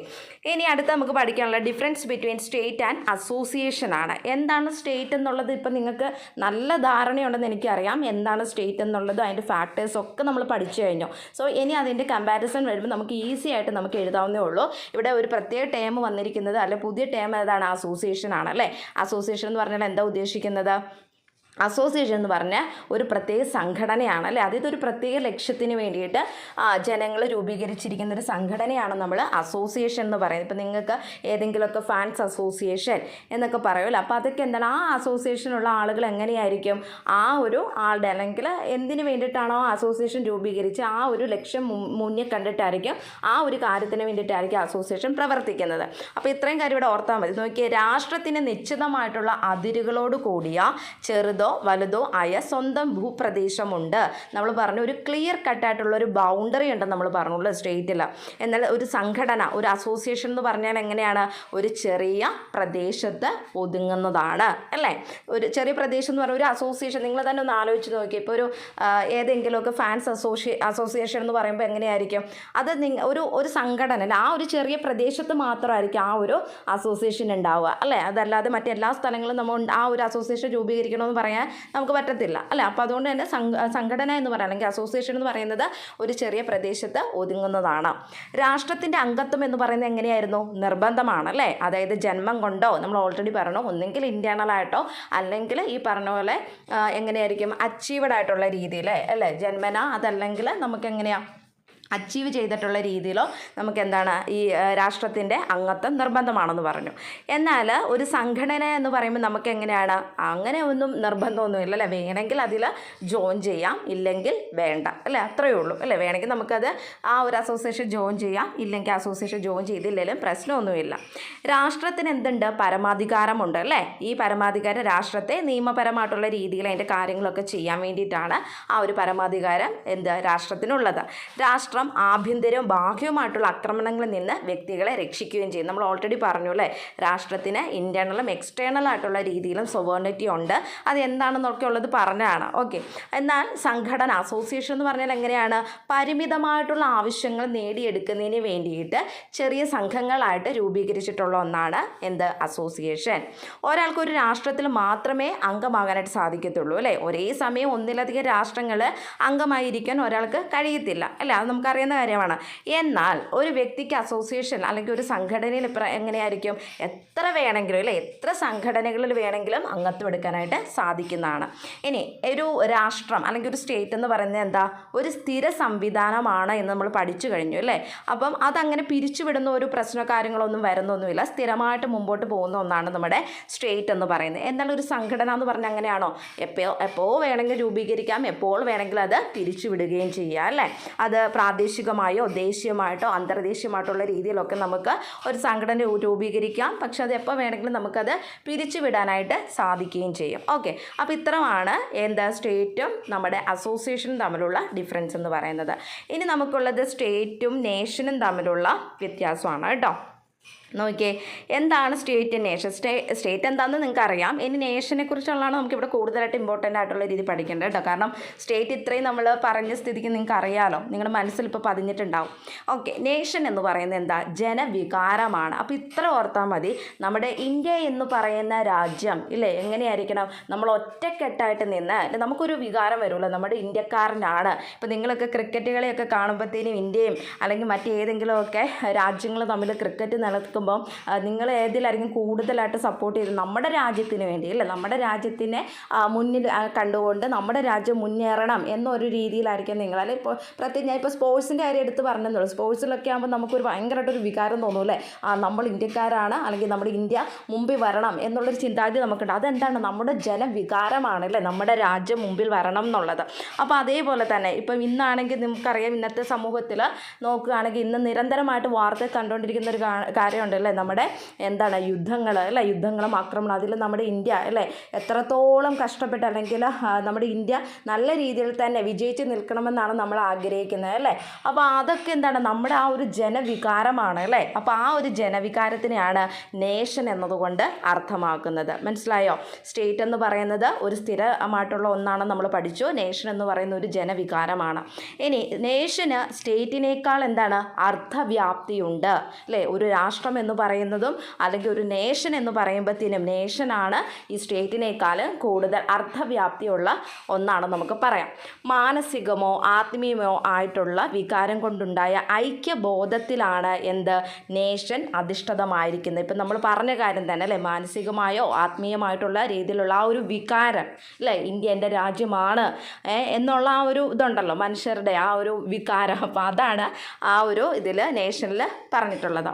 ഇനി അടുത്ത് നമുക്ക് പഠിക്കാനുള്ള difference between state and association ആണ്. എന്താണ് സ്റ്റേറ്റ് എന്നുള്ളത്? ഇപ്പം നിങ്ങൾക്ക് നല്ല ധാരണയുണ്ടെന്ന് എനിക്കറിയാം. എന്താണ് സ്റ്റേറ്റ് എന്നുള്ളത്? അതിന്റെ ഫാക്ടേഴ്സ് ഒക്കെ നമ്മൾ പഠിച്ചു കഴിഞ്ഞു. സോ ഇനി അതിന്റെ കമ്പാരിസൺ വരുമ്പോൾ നമുക്ക് ഈസി ആയിട്ട് നമുക്ക് എഴുതാവുന്നേ ഉള്ളൂ. ഇവിടെ ഒരു പ്രത്യേക ടേം വന്നിരിക്കുന്നത് അല്ലെ പുതിയ ടേം ഏതാണ്? അസോസിയേഷൻ ആണ് അല്ലേ? അസോസിയേഷൻ എന്ന് പറഞ്ഞാൽ എന്താ ഉദ്ദേശിക്കുന്നത്? അസോസിയേഷൻ എന്ന് പറഞ്ഞ ഒരു പ്രത്യേക സംഘടനയാണ് അല്ലേ? അതായത് ഒരു പ്രത്യേക ലക്ഷ്യത്തിന് വേണ്ടിയിട്ട് ജനങ്ങൾ രൂപീകരിച്ചിരിക്കുന്ന ഒരു സംഘടനയാണ് നമ്മൾ അസോസിയേഷൻ എന്ന് പറയുന്നത്. ഇപ്പം നിങ്ങൾക്ക് ഏതെങ്കിലുമൊക്കെ ഫാൻസ് അസോസിയേഷൻ എന്നൊക്കെ പറയുമല്ലോ അപ്പോൾ അതൊക്കെ എന്താണ്? ആ അസോസിയേഷനുള്ള ആളുകൾ എങ്ങനെയായിരിക്കും? ആ ഒരു ആളുടെ അല്ലെങ്കിൽ എന്തിനു വേണ്ടിയിട്ടാണോ ആ അസോസിയേഷൻ രൂപീകരിച്ച് ആ ഒരു ലക്ഷ്യം മുന്നേ കണ്ടിട്ടായിരിക്കും ആ ഒരു കാര്യത്തിന് വേണ്ടിയിട്ടായിരിക്കും അസോസിയേഷൻ പ്രവർത്തിക്കുന്നത്. അപ്പോൾ ഇത്രയും കാര്യം ഇവിടെ ഓർത്താൽ മതി. നോക്കിയാൽ രാഷ്ട്രത്തിന് നിശ്ചിതമായിട്ടുള്ള അതിരുകളോട് കൂടിയ ചെറുതോ വലുതോ ആയ സ്വന്തം ഭൂപ്രദേശമുണ്ട്. നമ്മൾ പറഞ്ഞു ഒരു ക്ലിയർ കട്ടായിട്ടുള്ള ഒരു ബൗണ്ടറി ഉണ്ടെന്ന് നമ്മൾ പറഞ്ഞുള്ളൂ സ്റ്റേറ്റിൽ എന്നാൽ ഒരു സംഘടന ഒരു അസോസിയേഷൻ എന്ന് പറഞ്ഞാൽ എങ്ങനെയാണ്? ഒരു ചെറിയ പ്രദേശത്ത് ഒതുങ്ങുന്നതാണ്. അല്ലേ? ഒരു ചെറിയ പ്രദേശം എന്ന് പറഞ്ഞാൽ ഒരു അസോസിയേഷൻ നിങ്ങൾ തന്നെ ഒന്ന് ആലോചിച്ച് നോക്കി ഇപ്പോൾ ഒരു ഏതെങ്കിലുമൊക്കെ ഫാൻസ് അസോസിയേ അസോസിയേഷൻ എന്ന് പറയുമ്പോൾ എങ്ങനെയായിരിക്കും? അത് ഒരു ഒരു സംഘടന ആ ഒരു ചെറിയ പ്രദേശത്ത് മാത്രമായിരിക്കും ആ ഒരു അസോസിയേഷൻ ഉണ്ടാവുക. അല്ലേ? അതല്ലാതെ മറ്റെല്ലാ സ്ഥലങ്ങളും നമ്മൾ ആ ഒരു അസോസിയേഷൻ രൂപീകരിക്കണമെന്ന് പറയാൻ നമുക്ക് പറ്റത്തില്ല. അല്ല അപ്പോൾ അതുകൊണ്ട് തന്നെ സംഘടന എന്ന് പറയാൻ അല്ലെങ്കിൽ അസോസിയേഷൻ എന്ന് പറയുന്നത് ഒരു ചെറിയ പ്രദേശത്ത് ഒതുങ്ങുന്നതാണ്. രാഷ്ട്രത്തിന്റെ അംഗത്വം എന്ന് പറയുന്നത് എങ്ങനെയായിരുന്നു? നിർബന്ധമാണ് അല്ലേ അതായത് ജന്മം കൊണ്ടോ നമ്മൾ ഓൾറെഡി പറഞ്ഞു ഒന്നെങ്കിൽ ഇന്റേർണൽ ആയിട്ടോ അല്ലെങ്കിൽ ഈ പറഞ്ഞ പോലെ എങ്ങനെയായിരിക്കും? അച്ചീവഡ് ആയിട്ടുള്ള രീതിയിൽ അല്ലേ? ജന്മന അതല്ലെങ്കിൽ നമുക്ക് എങ്ങനെയാണ് അച്ചീവ് ചെയ്തിട്ടുള്ള രീതിയിലോ നമുക്ക് എന്താണ് ഈ രാഷ്ട്രത്തിന്റെ അംഗത്വം നിർബന്ധമാണെന്ന് പറഞ്ഞു. എന്നാൽ ഒരു സംഘടന എന്ന് പറയുമ്പോൾ നമുക്ക് എങ്ങനെയാണ് അങ്ങനെ ഒന്നും നിർബന്ധമൊന്നുമില്ല അല്ലേ? വേണമെങ്കിൽ അതിൽ ജോയിൻ ചെയ്യാം ഇല്ലെങ്കിൽ വേണ്ട അല്ലേ? അത്രയേ ഉള്ളൂ അല്ലേ? വേണമെങ്കിൽ നമുക്കത് ആ ഒരു അസോസിയേഷൻ ജോയിൻ ചെയ്യാം ഇല്ലെങ്കിൽ അസോസിയേഷൻ ജോയിൻ ചെയ്തില്ലെങ്കിലും പ്രശ്നമൊന്നുമില്ല. രാഷ്ട്രത്തിന് എന്തുണ്ട്? പരമാധികാരമുണ്ട് അല്ലേ? ഈ പരമാധികാരം രാഷ്ട്രത്തെ നിയമപരമായിട്ടുള്ള രീതിയിൽ അതിന്റെ കാര്യങ്ങളൊക്കെ ചെയ്യാൻ വേണ്ടിയിട്ടാണ് ആ ഒരു പരമാധികാരം എന്ത്? രാഷ്ട്രത്തിനുള്ളത്. രാഷ്ട്രം ആഭ്യന്തരവും ബാഹ്യവുമായിട്ടുള്ള ആക്രമണങ്ങളിൽ നിന്ന് വ്യക്തികളെ രക്ഷിക്കുകയും ചെയ്യും. നമ്മൾ ഓൾറെഡി പറഞ്ഞു അല്ലേ? രാഷ്ട്രത്തിന് ഇന്റേർണലും എക്സ്റ്റേണൽ ആയിട്ടുള്ള രീതിയിലും സൊവേണിറ്റി ഉണ്ട്. അത് എന്താണെന്നൊക്കെ ഉള്ളത് പറഞ്ഞതാണ്. ഓക്കെ എന്നാൽ സംഘടന അസോസിയേഷൻ എന്ന് പറഞ്ഞാൽ എങ്ങനെയാണ്? പരിമിതമായിട്ടുള്ള ആവശ്യങ്ങൾ നേടിയെടുക്കുന്നതിന് വേണ്ടിയിട്ട് ചെറിയ സംഘങ്ങളായിട്ട് രൂപീകരിച്ചിട്ടുള്ള ഒന്നാണ് എന്ത്? അസോസിയേഷൻ ഒരാൾക്ക് ഒരു രാഷ്ട്രത്തിൽ മാത്രമേ അംഗമാകാനായിട്ട് സാധിക്കത്തുള്ളൂ അല്ലേ? ഒരേ സമയം ഒന്നിലധികം രാഷ്ട്രങ്ങൾ അംഗമായിരിക്കാൻ ഒരാൾക്ക് കഴിയത്തില്ല. അല്ലേ? അത് നമുക്കറിയുന്ന കാര്യമാണ്. എന്നാൽ ഒരു വ്യക്തിക്ക് അസോസിയേഷൻ അല്ലെങ്കിൽ ഒരു സംഘടനയിൽ ഇപ്പം എങ്ങനെയായിരിക്കും? എത്ര വേണമെങ്കിലും അല്ലേ? എത്ര സംഘടനകളിൽ വേണമെങ്കിലും അംഗത്വം എടുക്കാനായിട്ട് സാധിക്കുന്നതാണ്. ഇനി ഒരു രാഷ്ട്രം അല്ലെങ്കിൽ ഒരു സ്റ്റേറ്റ് എന്ന് പറയുന്നത് എന്താ? ഒരു സ്ഥിര സംവിധാനമാണ് എന്ന് നമ്മൾ പഠിച്ചു കഴിഞ്ഞു അല്ലേ? അപ്പം അതങ്ങനെ പിരിച്ചുവിടുന്ന ഒരു പ്രശ്ന കാര്യങ്ങളൊന്നും വരുന്നൊന്നുമില്ല. സ്ഥിരമായിട്ട് മുമ്പോട്ട് പോകുന്ന ഒന്നാണ് നമ്മുടെ സ്റ്റേറ്റ് എന്ന് പറയുന്നത്. എന്നാൽ ഒരു സംഘടന എന്ന് പറഞ്ഞാൽ അങ്ങനെയാണോ? എപ്പോൾ എപ്പോൾ വേണമെങ്കിൽ രൂപീകരിക്കാം. എപ്പോൾ വേണമെങ്കിലും അത് പിരിച്ചുവിടുകയും ചെയ്യാം അല്ലേ? അത് പ്രാദേശികമായോ ദേശീയമായിട്ടോ അന്തർദേശീയമായിട്ടുള്ള രീതിയിലൊക്കെ നമുക്ക് ഒരു സംഘടന രൂപീകരിക്കാം. പക്ഷെ അത് എപ്പോൾ വേണമെങ്കിലും നമുക്കത് പിരിച്ചുവിടാനായിട്ട് സാധിക്കുകയും ചെയ്യും. ഓക്കെ. അപ്പോൾ ഇത്രമാണ് എന്താ സ്റ്റേറ്റും നമ്മുടെ അസോസിയേഷനും തമ്മിലുള്ള ഡിഫറൻസ് എന്ന് പറയുന്നത്. ഇനി നമുക്കുള്ളത് സ്റ്റേറ്റും നേഷനും തമ്മിലുള്ള വ്യത്യാസമാണ് കേട്ടോ. നോക്കിയേ. എന്താണ് സ്റ്റേറ്റ് നേഷൻ സ്റ്റേ സ്റ്റേറ്റ് എന്താണെന്ന് നിങ്ങൾക്ക് അറിയാം ഇനി നേഷനെ കുറിച്ചുള്ളതാണ് നമുക്കിവിടെ കൂടുതലായിട്ട് ഇമ്പോർട്ടന്റ് ആയിട്ടുള്ള രീതി പഠിക്കേണ്ടത് കേട്ടോ. കാരണം സ്റ്റേറ്റ് ഇത്രയും നമ്മൾ പറഞ്ഞ സ്ഥിതിക്ക് നിങ്ങൾക്ക് അറിയാമല്ലോ നിങ്ങളുടെ മനസ്സിൽ ഇപ്പോൾ പതിഞ്ഞിട്ടുണ്ടാവും. ഓക്കെ നേഷൻ എന്ന് പറയുന്നത് എന്താ? ജനവികാരമാണ്. അപ്പോൾ ഇത്ര ഓർത്താൽ മതി. നമ്മുടെ ഇന്ത്യ എന്ന് പറയുന്ന രാജ്യം ഇല്ലേ? എങ്ങനെയായിരിക്കണം? നമ്മൾ ഒറ്റക്കെട്ടായിട്ട് നിന്ന് നമുക്കൊരു വികാരം വരുമല്ലോ. നമ്മുടെ ഇന്ത്യക്കാരനാണ്. ഇപ്പോൾ നിങ്ങളൊക്കെ ക്രിക്കറ്റ് കളിയൊക്കെ കാണുമ്പോഴത്തേനും ഇന്ത്യയും അല്ലെങ്കിൽ മറ്റേതെങ്കിലുമൊക്കെ രാജ്യങ്ങൾ തമ്മിൽ ക്രിക്കറ്റ് നടക്കുമ്പോൾ നിങ്ങൾ ഏതിലായിരിക്കും കൂടുതലായിട്ട് സപ്പോർട്ട് ചെയ്ത് നമ്മുടെ രാജ്യത്തിന് വേണ്ടി അല്ലേ? നമ്മുടെ രാജ്യത്തിനെ മുന്നിൽ കണ്ടുകൊണ്ട് നമ്മുടെ രാജ്യം മുന്നേറണം എന്നൊരു രീതിയിലായിരിക്കും നിങ്ങൾ. അല്ലെ ഇപ്പോൾ പ്രത്യേകിച്ച് ഞാൻ ഇപ്പോൾ സ്പോർട്സിന്റെ കാര്യം എടുത്ത് പറഞ്ഞെന്നുള്ളൂ. സ്പോർട്സിലൊക്കെ ആകുമ്പോൾ നമുക്കൊരു ഭയങ്കരമായിട്ടൊരു വികാരം തോന്നും അല്ലേ ആ നമ്മൾ ഇന്ത്യക്കാരാണ് അല്ലെങ്കിൽ നമ്മുടെ ഇന്ത്യ മുമ്പിൽ വരണം എന്നുള്ളൊരു ചിന്താഗതി നമുക്കുണ്ട്. അതെന്താണ്? നമ്മുടെ ജനവികാരമാണ് അല്ലേ? നമ്മുടെ രാജ്യം മുമ്പിൽ വരണം എന്നുള്ളത്. അപ്പോൾ അതേപോലെ തന്നെ ഇപ്പം ഇന്നാണെങ്കിൽ നമുക്കറിയാം ഇന്നത്തെ സമൂഹത്തിൽ നോക്കുകയാണെങ്കിൽ ഇന്ന് നിരന്തരമായിട്ട് വാർത്ത കണ്ടുകൊണ്ടിരിക്കുന്ന ഒരു കാ- അല്ലേ നമ്മുടെ എന്താണ് യുദ്ധങ്ങൾ അല്ലേ? യുദ്ധങ്ങളും ആക്രമണം അതിൽ നമ്മുടെ ഇന്ത്യ അല്ലേ? എത്രത്തോളം കഷ്ടപ്പെട്ട് അല്ലെങ്കിൽ നമ്മുടെ ഇന്ത്യ നല്ല രീതിയിൽ തന്നെ വിജയിച്ച് നിൽക്കണമെന്നാണ് നമ്മൾ ആഗ്രഹിക്കുന്നത് അല്ലേ? അപ്പോൾ അതൊക്കെ എന്താണ് നമ്മുടെ ആ ഒരു ജനവികാരമാണ് അല്ലേ? അപ്പോൾ ആ ഒരു ജനവികാരത്തിനെയാണ് നേഷൻ എന്നതുകൊണ്ട് അർത്ഥമാക്കുന്നത്. മനസ്സിലായോ? സ്റ്റേറ്റ് എന്ന് പറയുന്നത് ഒരു സ്ഥിരമായിട്ടുള്ള ഒന്നാണെന്ന് നമ്മൾ പഠിച്ചു. നേഷൻ എന്ന് പറയുന്ന ഒരു ജനവികാരമാണ്. ഇനി നേഷന് സ്റ്റേറ്റിനേക്കാൾ എന്താണ് അർത്ഥവ്യാപ്തിയുണ്ട് അല്ലേ? ഒരു രാഷ്ട്ര രാഷ്ട്രം എന്ന് പറയുന്നതും അല്ലെങ്കിൽ ഒരു നേഷൻ എന്ന് പറയുമ്പോഴത്തേനും നേഷനാണ് ഈ സ്റ്റേറ്റിനേക്കാൾ കൂടുതൽ അർത്ഥവ്യാപ്തിയുള്ള ഒന്നാണ് നമുക്ക് പറയാം. മാനസികമോ ആത്മീയമോ ആയിട്ടുള്ള വികാരം കൊണ്ടുണ്ടായ ഐക്യബോധത്തിലാണ് എന്ത്? നേഷൻ അധിഷ്ഠിതമായിരിക്കുന്നത്. ഇപ്പം നമ്മൾ പറഞ്ഞ കാര്യം തന്നെ അല്ലേ? മാനസികമായോ ആത്മീയമായിട്ടുള്ള രീതിയിലുള്ള ആ ഒരു വികാരം അല്ലേ? ഇന്ത്യ എന്റെ രാജ്യമാണ് എന്നുള്ള ആ ഒരു ഇതുണ്ടല്ലോ. മനുഷ്യരുടെ ആ ഒരു വികാരം. അപ്പോൾ അതാണ് ആ ഒരു ഇതിൽ നേഷനിൽ പറഞ്ഞിട്ടുള്ളത്.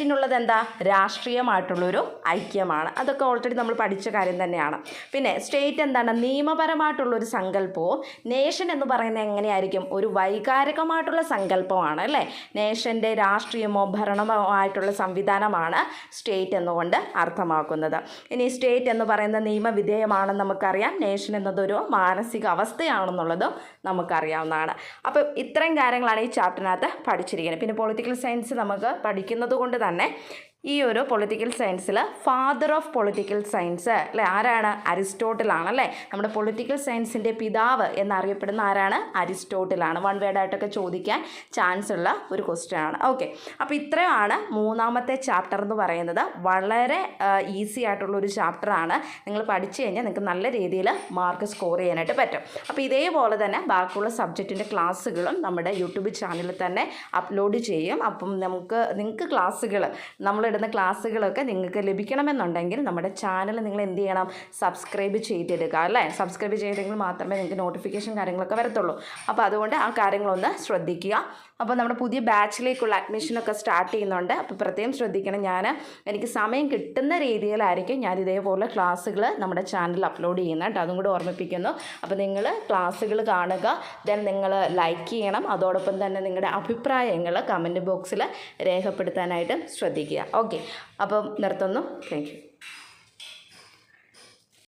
സ്റ്റേറ്റിനുള്ളത് എന്താ? രാഷ്ട്രീയമായിട്ടുള്ളൊരു ഐക്യമാണ്. അതൊക്കെ ഓൾറെഡി നമ്മൾ പഠിച്ച കാര്യം തന്നെയാണ്. പിന്നെ സ്റ്റേറ്റ് എന്താണ്? നിയമപരമായിട്ടുള്ളൊരു സങ്കല്പവും നേഷൻ എന്ന് പറയുന്നത് എങ്ങനെയായിരിക്കും? ഒരു വൈകാരികമായിട്ടുള്ള സങ്കല്പമാണ് അല്ലേ? നേഷന്റെ രാഷ്ട്രീയമോ ഭരണമോ ആയിട്ടുള്ള സംവിധാനമാണ് സ്റ്റേറ്റ് എന്നുകൊണ്ട് അർത്ഥമാക്കുന്നത്. ഇനി സ്റ്റേറ്റ് എന്ന് പറയുന്ന നിയമവിധേയമാണെന്ന് നമുക്കറിയാം. നേഷൻ എന്നതൊരു മാനസിക അവസ്ഥയാണെന്നുള്ളതും നമുക്കറിയാവുന്നതാണ്. അപ്പം ഇത്രയും കാര്യങ്ങളാണ് ഈ ചാപ്റ്ററിനകത്ത് പഠിച്ചിരിക്കുന്നത്. പിന്നെ പൊളിറ്റിക്കൽ സയൻസ് നമുക്ക് പഠിക്കുന്നത് കൊണ്ട് തന്നെ ഈ ഒരു പൊളിറ്റിക്കൽ സയൻസിൽ ഫാദർ ഓഫ് പൊളിറ്റിക്കൽ സയൻസ് അല്ലേ? ആരാണ്? അരിസ്റ്റോട്ടിലാണ് അല്ലേ നമ്മുടെ പൊളിറ്റിക്കൽ സയൻസിന്റെ പിതാവ് എന്നറിയപ്പെടുന്ന ആരാണ്? അരിസ്റ്റോട്ടിലാണ്. വൺ വേർഡായിട്ടൊക്കെ ചോദിക്കാൻ ചാൻസ് ഉള്ള ഒരു ക്വസ്റ്റ്യൻ ആണ്. ഓക്കെ അപ്പോൾ ഇത്രയുമാണ് മൂന്നാമത്തെ ചാപ്റ്റർ എന്ന് പറയുന്നത്. വളരെ ഈസി ആയിട്ടുള്ള ഒരു ചാപ്റ്ററാണ് നിങ്ങൾ പഠിച്ചു കഴിഞ്ഞാൽ നിങ്ങൾക്ക് നല്ല രീതിയിൽ മാർക്ക് സ്കോർ ചെയ്യാനായിട്ട് പറ്റും. അപ്പോൾ ഇതേപോലെ തന്നെ ബാക്കിയുള്ള സബ്ജക്റ്റിന്റെ ക്ലാസ്സുകളും നമ്മുടെ യൂട്യൂബ് ചാനലിൽ തന്നെ അപ്ലോഡ് ചെയ്യും. അപ്പം നമുക്ക് നിങ്ങൾക്ക് ക്ലാസ്സുകൾ നമ്മളിടുന്ന ക്ലാസ്സുകളൊക്കെ നിങ്ങൾക്ക് ലഭിക്കണമെന്നുണ്ടെങ്കിൽ നമ്മുടെ ചാനൽ നിങ്ങൾ എന്ത് ചെയ്യണം? സബ്സ്ക്രൈബ് ചെയ്തെടുക്കുക അല്ലേ? സബ്സ്ക്രൈബ് ചെയ്തെങ്കിൽ മാത്രമേ നിങ്ങൾക്ക് നോട്ടിഫിക്കേഷൻ കാര്യങ്ങളൊക്കെ വരത്തുള്ളൂ. അപ്പോൾ അതുകൊണ്ട് ആ കാര്യങ്ങളൊന്ന് ശ്രദ്ധിക്കുക. അപ്പോൾ നമ്മുടെ പുതിയ ബാച്ചിലേക്കുള്ള അഡ്മിഷനൊക്കെ സ്റ്റാർട്ട് ചെയ്യുന്നുണ്ട്. അപ്പോൾ പ്രത്യേകം ശ്രദ്ധിക്കണം. ഞാൻ എനിക്ക് സമയം കിട്ടുന്ന രീതിയിലായിരിക്കും ഞാൻ ഇതേപോലെ ക്ലാസ്സുകൾ നമ്മുടെ ചാനൽ അപ്ലോഡ് ചെയ്യുന്നത് കേട്ടോ. അതും കൂടി ഓർമ്മിപ്പിക്കുന്നു. അപ്പോൾ നിങ്ങൾ ക്ലാസ്സുകൾ കാണുക ദെൻ നിങ്ങൾ ലൈക്ക് ചെയ്യണം. അതോടൊപ്പം തന്നെ നിങ്ങളുടെ അഭിപ്രായങ്ങൾ കമന്റ് ബോക്സിൽ രേഖപ്പെടുത്താനായിട്ട് ശ്രദ്ധിക്കുക. ഓക്കെ അപ്പം നിർത്തുന്നു. താങ്ക്